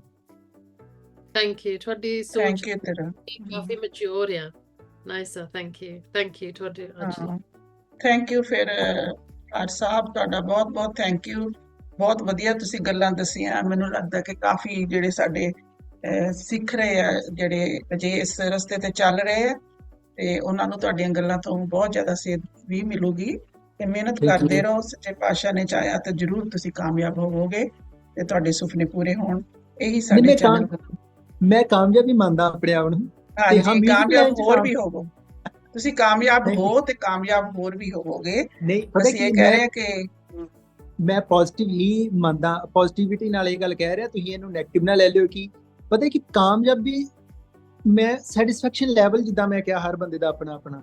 S3: ਥੈਂਕ ਯੂ ਤੁਹਾਡੀ ਸੋਚ
S2: ਥੈਂਕ ਯੂ ਤੇਰਾ।
S3: ਕਾਫੀ ਮੈਚੁਰ ਆ। ਨਾਈਸ ਆ ਥੈਂਕ ਯੂ ਥੈਂਕ ਯੂ ਤੁਹਾਡੇ ਅੱਜ
S2: ਥੈਂਕ ਯੂ ਫਿਰ ਅਰ ਸਾਹਿਬ ਤੁਹਾਡਾ ਬਹੁਤ ਬਹੁਤ ਥੈਂਕ ਯੂ ਬਹੁਤ ਵਧੀਆ ਤੁਸੀਂ ਗੱਲਾਂ ਦੱਸੀਆਂ। ਮੈਨੂੰ ਲੱਗਦਾ ਕਿ ਕਾਫੀ ਜਿਹੜੇ ਸਾਡੇ ਸਿੱਖ ਰਹੇ ਆ ਜਿਹੜੇ ਅਜੇ ਇਸ ਰਸਤੇ ਤੇ ਚੱਲ ਰਹੇ ਆ ਤੇ ਉਹਨਾਂ ਨੂੰ ਤੁਹਾਡੀਆਂ ਗੱਲਾਂ ਤੋਂ ਬਹੁਤ ਜ਼ਿਆਦਾ ਸੇਧ ਵੀ ਮਿਲੂਗੀ ਤੇ ਮਿਹਨਤ. ਕਰਦੇ ਰਹੋ। ਸੱਚੇ ਪਾਤਸ਼ਾਹ ਨੇ ਚਾਹਿਆ ਤਾਂ ਜ਼ਰੂਰ ਤੁਸੀਂ ਕਾਮਯਾਬ ਹੋਵੋਗੇ ਤੇ ਤੁਹਾਡੇ ਸੁਪਨੇ ਪੂਰੇ ਹੋਣ। ਇਹੀ ਸਾਡੇ ਚੈਨਲ
S1: ਮੈਂ ਕਾਮਯਾਬੀ ਮੰਨਦਾ ਆਪਣੇ ਆਪ ਨੂੰ। ਹਾਂ,
S2: ਹਾਂਜੀ
S1: music
S2: ਕਾਮਯਾਬ ਹੋਰ ਵੀ ਹੋਵੋ। ਤੁਸੀਂ ਕਾਮਯਾਬ. ਹੋ ਤੇ ਕਾਮਯਾਬ ਹੋਰ ਵੀ ਹੋਵੋਗੇ। ਅਸੀਂ ਇਹ ਕਹਿ ਰਹੇ ਹਾਂ ਕਿ
S1: ਮੈਂ ਪੋਜ਼ਿਟਿਵਲੀ ਮੰਨਦਾ ਪੋਜ਼ਿਟਿਵਿਟੀ ਨਾਲ ਇਹ ਗੱਲ ਕਹਿ ਰਿਹਾ ਤੁਸੀਂ ਇਹਨੂੰ 네ਗੇਟਿਵ ਨਾਲ ਲੈ ਲਿਓ ਕਿ ਪਤਾ ਕਿ ਕਾਮਯਾਬੀ ਮੈਂ ਸੈਟੀਸਫੈਕਸ਼ਨ ਲੈਵਲ ਜਿੱਦਾਂ ਮੈਂ ਕਿਹਾ ਹਰ ਬੰਦੇ ਦਾ ਆਪਣਾ ਆਪਣਾ।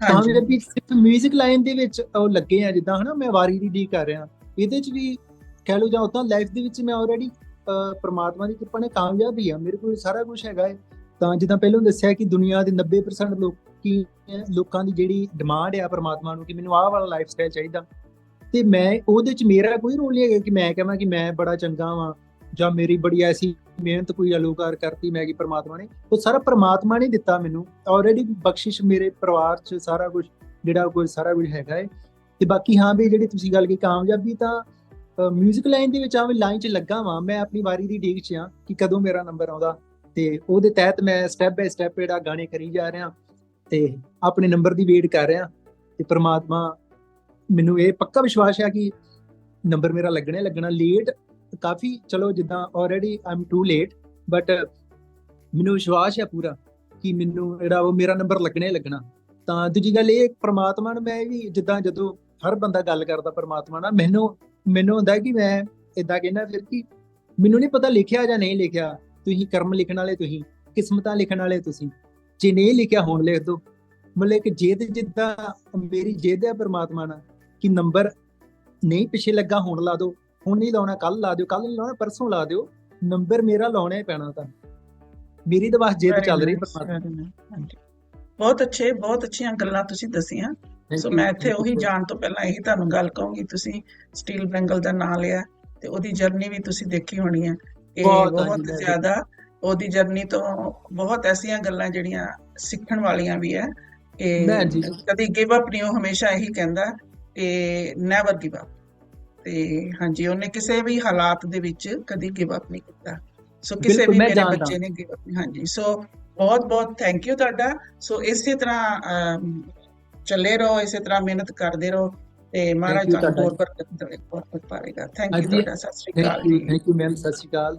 S1: ਕਾਮਯਾਬੀ ਸਿਰਫ 뮤직 ਲਾਈਨ ਦੇ ਵਿੱਚ ਉਹ ਲੱਗੇ ਆ ਜਿੱਦਾਂ ਹਨਾ ਮੈਂ ਵਾਰੀ ਦੀ ਡੀ ਕਰ ਰਿਹਾ। ਇਹਦੇ ਚ ਵੀ ਕਹਿ ਲਓ ਜਾਂ ਉਦਾਂ ਲਾਈਫ ਦੇ ਵਿੱਚ ਮੈਂ ਆਲਰੇਡੀ ਪਰਮਾਤਮਾ ਦੀ ਕਿਰਪਾ ਨਾਲ ਕਾਮਯਾਬ ਹੀ ਆ ਮੇਰੇ ਕੋਲ ਸਾਰਾ ਕੁਝ ਹੈਗਾ ਹੈ। ਤਾਂ ਜਿੱਦਾਂ ਪਹਿਲਾਂ ਦੱਸਿਆ ਕਿ ਦੁਨੀਆ ਦੇ 90% ਲੋਕੀ ਲੋਕਾਂ ਦੀ ਜਿਹੜੀ ਡਿਮਾਂਡ ਆ ਪਰਮਾਤਮਾ ਨੂੰ ਕਿ ਮੈਨੂੰ ਆਹ ਵਾਲਾ ਲਾਈਫ ਸਟਾਈਲ ਚਾਹੀਦਾ। ਤੇ ਮੈਂ ਉਹਦੇ ਚ ਮੇਰਾ ਕੋਈ ਰੋਲ ਨਹੀਂ ਹੈਗਾ ਕਿ ਮੈਂ ਕਹਾਂ ਕਿ ਮੈਂ ਬੜਾ ਚੰਗਾ ਵਾਂ ਜਾਂ ਮੇਰੀ ਬੜੀ ਐਸੀ ਮਿਹਨਤ ਕੋਈ ਅਲੋਕਾਰ ਕਰਤੀ ਮੈਂ ਕਿ ਪ੍ਰਮਾਤਮਾ ਨੇ। ਉਹ ਸਾਰਾ ਪ੍ਰਮਾਤਮਾ ਨੇ ਦਿੱਤਾ ਮੈਨੂੰ। ਆਲਰੇਡੀ ਬਖਸ਼ਿਸ਼ ਮੇਰੇ ਪਰਿਵਾਰ ਚ ਸਾਰਾ ਕੁਝ ਜਿਹੜਾ ਕੁਝ ਸਾਰਾ ਕੁਝ ਹੈਗਾ ਹੈ ਤੇ ਬਾਕੀ ਹਾਂ ਵੀ ਜਿਹੜੀ ਤੁਸੀਂ ਗੱਲ ਕੀ ਕਾਮਯਾਬੀ ਤਾਂ 뮤직 ਲਾਈਨ ਦੇ ਵਿੱਚ ਆਵੇਂ ਲਾਈਨ 'ਚ ਲੱਗਾ ਵਾਂ। ਮੈਂ ਆਪਣੀ ਵਾਰੀ ਦੀ ਡੀਕ 'ਚ ਆ ਕਿ ਕਦੋਂ ਮੇਰਾ ਨੰਬਰ ਆਉਂਦਾ। ਤੇ ਉਹਦੇ ਤਹਿਤ ਮੈਂ ਸਟੈਪ ਬਾਈ ਸਟੈਪ ਜਿਹੜਾ ਗਾਣੇ ਕਰੀ ਜਾ ਰਿਹਾ ਤੇ ਆਪਣੇ ਨੰਬਰ ਦੀ ਵੇਟ ਕਰ ਰਿਹਾ। ਤੇ ਪ੍ਰਮਾਤਮਾ ਮੈਨੂੰ ਇਹ ਪੱਕਾ ਵਿਸ਼ਵਾਸ ਹੈ ਕਿ ਨੰਬਰ ਮੇਰਾ ਲੱਗਣਾ ਹੀ ਲੱਗਣਾ। ਲੇਟ ਕਾਫੀ, ਚਲੋ ਜਿੱਦਾਂ already I'm too late but ਮੈਨੂੰ ਵਿਸ਼ਵਾਸ ਹੈ ਪੂਰਾ ਕਿ ਮੈਨੂੰ ਜਿਹੜਾ ਉਹ ਮੇਰਾ ਨੰਬਰ ਲੱਗਣਾ ਹੀ ਲੱਗਣਾ। ਤਾਂ ਦੂਜੀ ਗੱਲ ਇਹ, ਪ੍ਰਮਾਤਮਾ ਨੂੰ ਮੈਂ ਵੀ ਜਿੱਦਾਂ ਜਦੋਂ ਹਰ ਬੰਦਾ ਗੱਲ ਕਰਦਾ ਪ੍ਰਮਾਤਮਾ ਨਾਲ, ਮੈਨੂੰ ਮੈਨੂੰ ਹੁੰਦਾ ਕਿ ਮੈਂ ਇਦਾਂ ਕਹਿੰਦਾ ਫਿਰ ਕਿ ਮੈਨੂੰ ਨਹੀਂ ਪਤਾ ਲਿਖਿਆ ਜਾਂ ਨਹੀਂ ਲਿਖਿਆ। ਤੁਸੀਂ ਕਰਮ ਲਿਖਣ ਵਾਲੇ ਤੁਸੀਂ, ਕਿਸਮਤਾਂ ਲਿਖਣ ਵਾਲੇ ਤੁਸੀਂ। ਜੇ ਨਹੀਂ ਲਿਖਿਆ ਹੋਣ ਲਿਖ ਦੋ ਮਤਲਬ ਕਿ ਜੇ ਜਿੱਦਾਂ ਮੇਰੀ ਜਿੱਦ ਹੈ ਪਰਮਾਤਮਾ ਨਾਲ ਕਿ ਨੰਬਰ ਨਹੀਂ ਪਿੱਛੇ ਲੱਗਾ ਹੁਣ ਲਾ ਦਿਓ। ਹੁਣ ਨਹੀਂ ਲਾਉਣਾ ਕੱਲ ਲਾ ਦਿਓ ਕੱਲ ਨਹੀਂ ਲਾਉਣਾ ਪਰਸੋਂ ਲਾ ਦਿਓ। ਨੰਬਰ ਮੇਰਾ ਲਾਉਣਾ ਹੀ ਪੈਣਾ ਤਾਂ ਮੇਰੀ ਤਾਂ ਬਸ
S2: Very
S1: ਚੱਲ ਰਹੀ ਪ੍ਰਮਾਤਮਾ।
S2: ਬਹੁਤ ਅੱਛੇ ਬਹੁਤ ਅੱਛੀਆਂ ਗੱਲਾਂ ਤੁਸੀਂ ਦੱਸੀਆਂ। ਸੋ ਮੈਂ ਇੱਥੇ ਉਹੀ. ਜਾਣ ਤੋਂ ਪਹਿਲਾਂ ਇਹੀ ਤੁਹਾਨੂੰ ਗੱਲ ਕਹੂੰਗੀ ਤੁਸੀਂ ਸਟੀਲ ਬੈਂਗਲ ਦਾ ਨਾਮ ਲਿਆ ਤੇ ਉਹਦੀ ਜਰਨੀ ਵੀ ਤੁਸੀਂ ਦੇਖੀ ਹੋਣੀ ਹੈ ਇਹ
S1: ਬਹੁਤ
S2: ਜ਼ਿਆਦਾ ਉਹਦੀ ਜਰਨੀ ਤੋਂ ਬਹੁਤ ਐਸੀਆਂ ਗੱਲਾਂ ਜਿਹੜੀਆਂ ਸਿੱਖਣ ਵਾਲੀਆਂ ਵੀ ਹੈ ਕਿ। ਕਦੀ ਗਿਵ ਅਪ ਨਹੀਂ ਉਹ ਹਮੇਸ਼ਾ ਇਹੀ ਕਹਿੰਦਾ ਕਿ ਨੈਵਰ ਗਿਵ ਅਪ ਤੇ ਹਾਂਜੀ ਉਹਨੇ ਕਿਸੇ ਵੀ ਹਾਲਾਤ ਦੇ ਵਿੱਚ ਕਦੀ ਗਿਵ ਅਪ ਨਹੀਂ ਕੀਤਾ। ਸੋ ਕਿਸੇ ਵੀ ਮੇਰੇ। ਬੱਚੇ ਨੇ ਗਿਵ ਅਪ ਹਾਂਜੀ ਸੋ ਬਹੁਤ ਬਹੁਤ ਥੈਂਕ ਯੂ ਤੁਹਾਡਾ। ਸੋ ਇਸੇ ਤਰ੍ਹਾਂ ਚੱਲੇ ਰਹੋ ਇਸੇ ਤਰ੍ਹਾਂ ਮਿਹਨਤ ਕਰਦੇ ਰਹੋ। ਤੇ ਮਹਾਰਾਜ ਤੁਹਾਨੂੰ। ਹੋਰ ਬਰਕਤ ਦੇਵੇ ਬਹੁਤ ਬਹੁਤ ਪਾਵੇਗਾ ਥੈਂਕ ਯੂ ਤੁਹਾਡਾ
S1: Sat Sri
S2: Akal
S1: thank you ma'am Sat Sri Akal.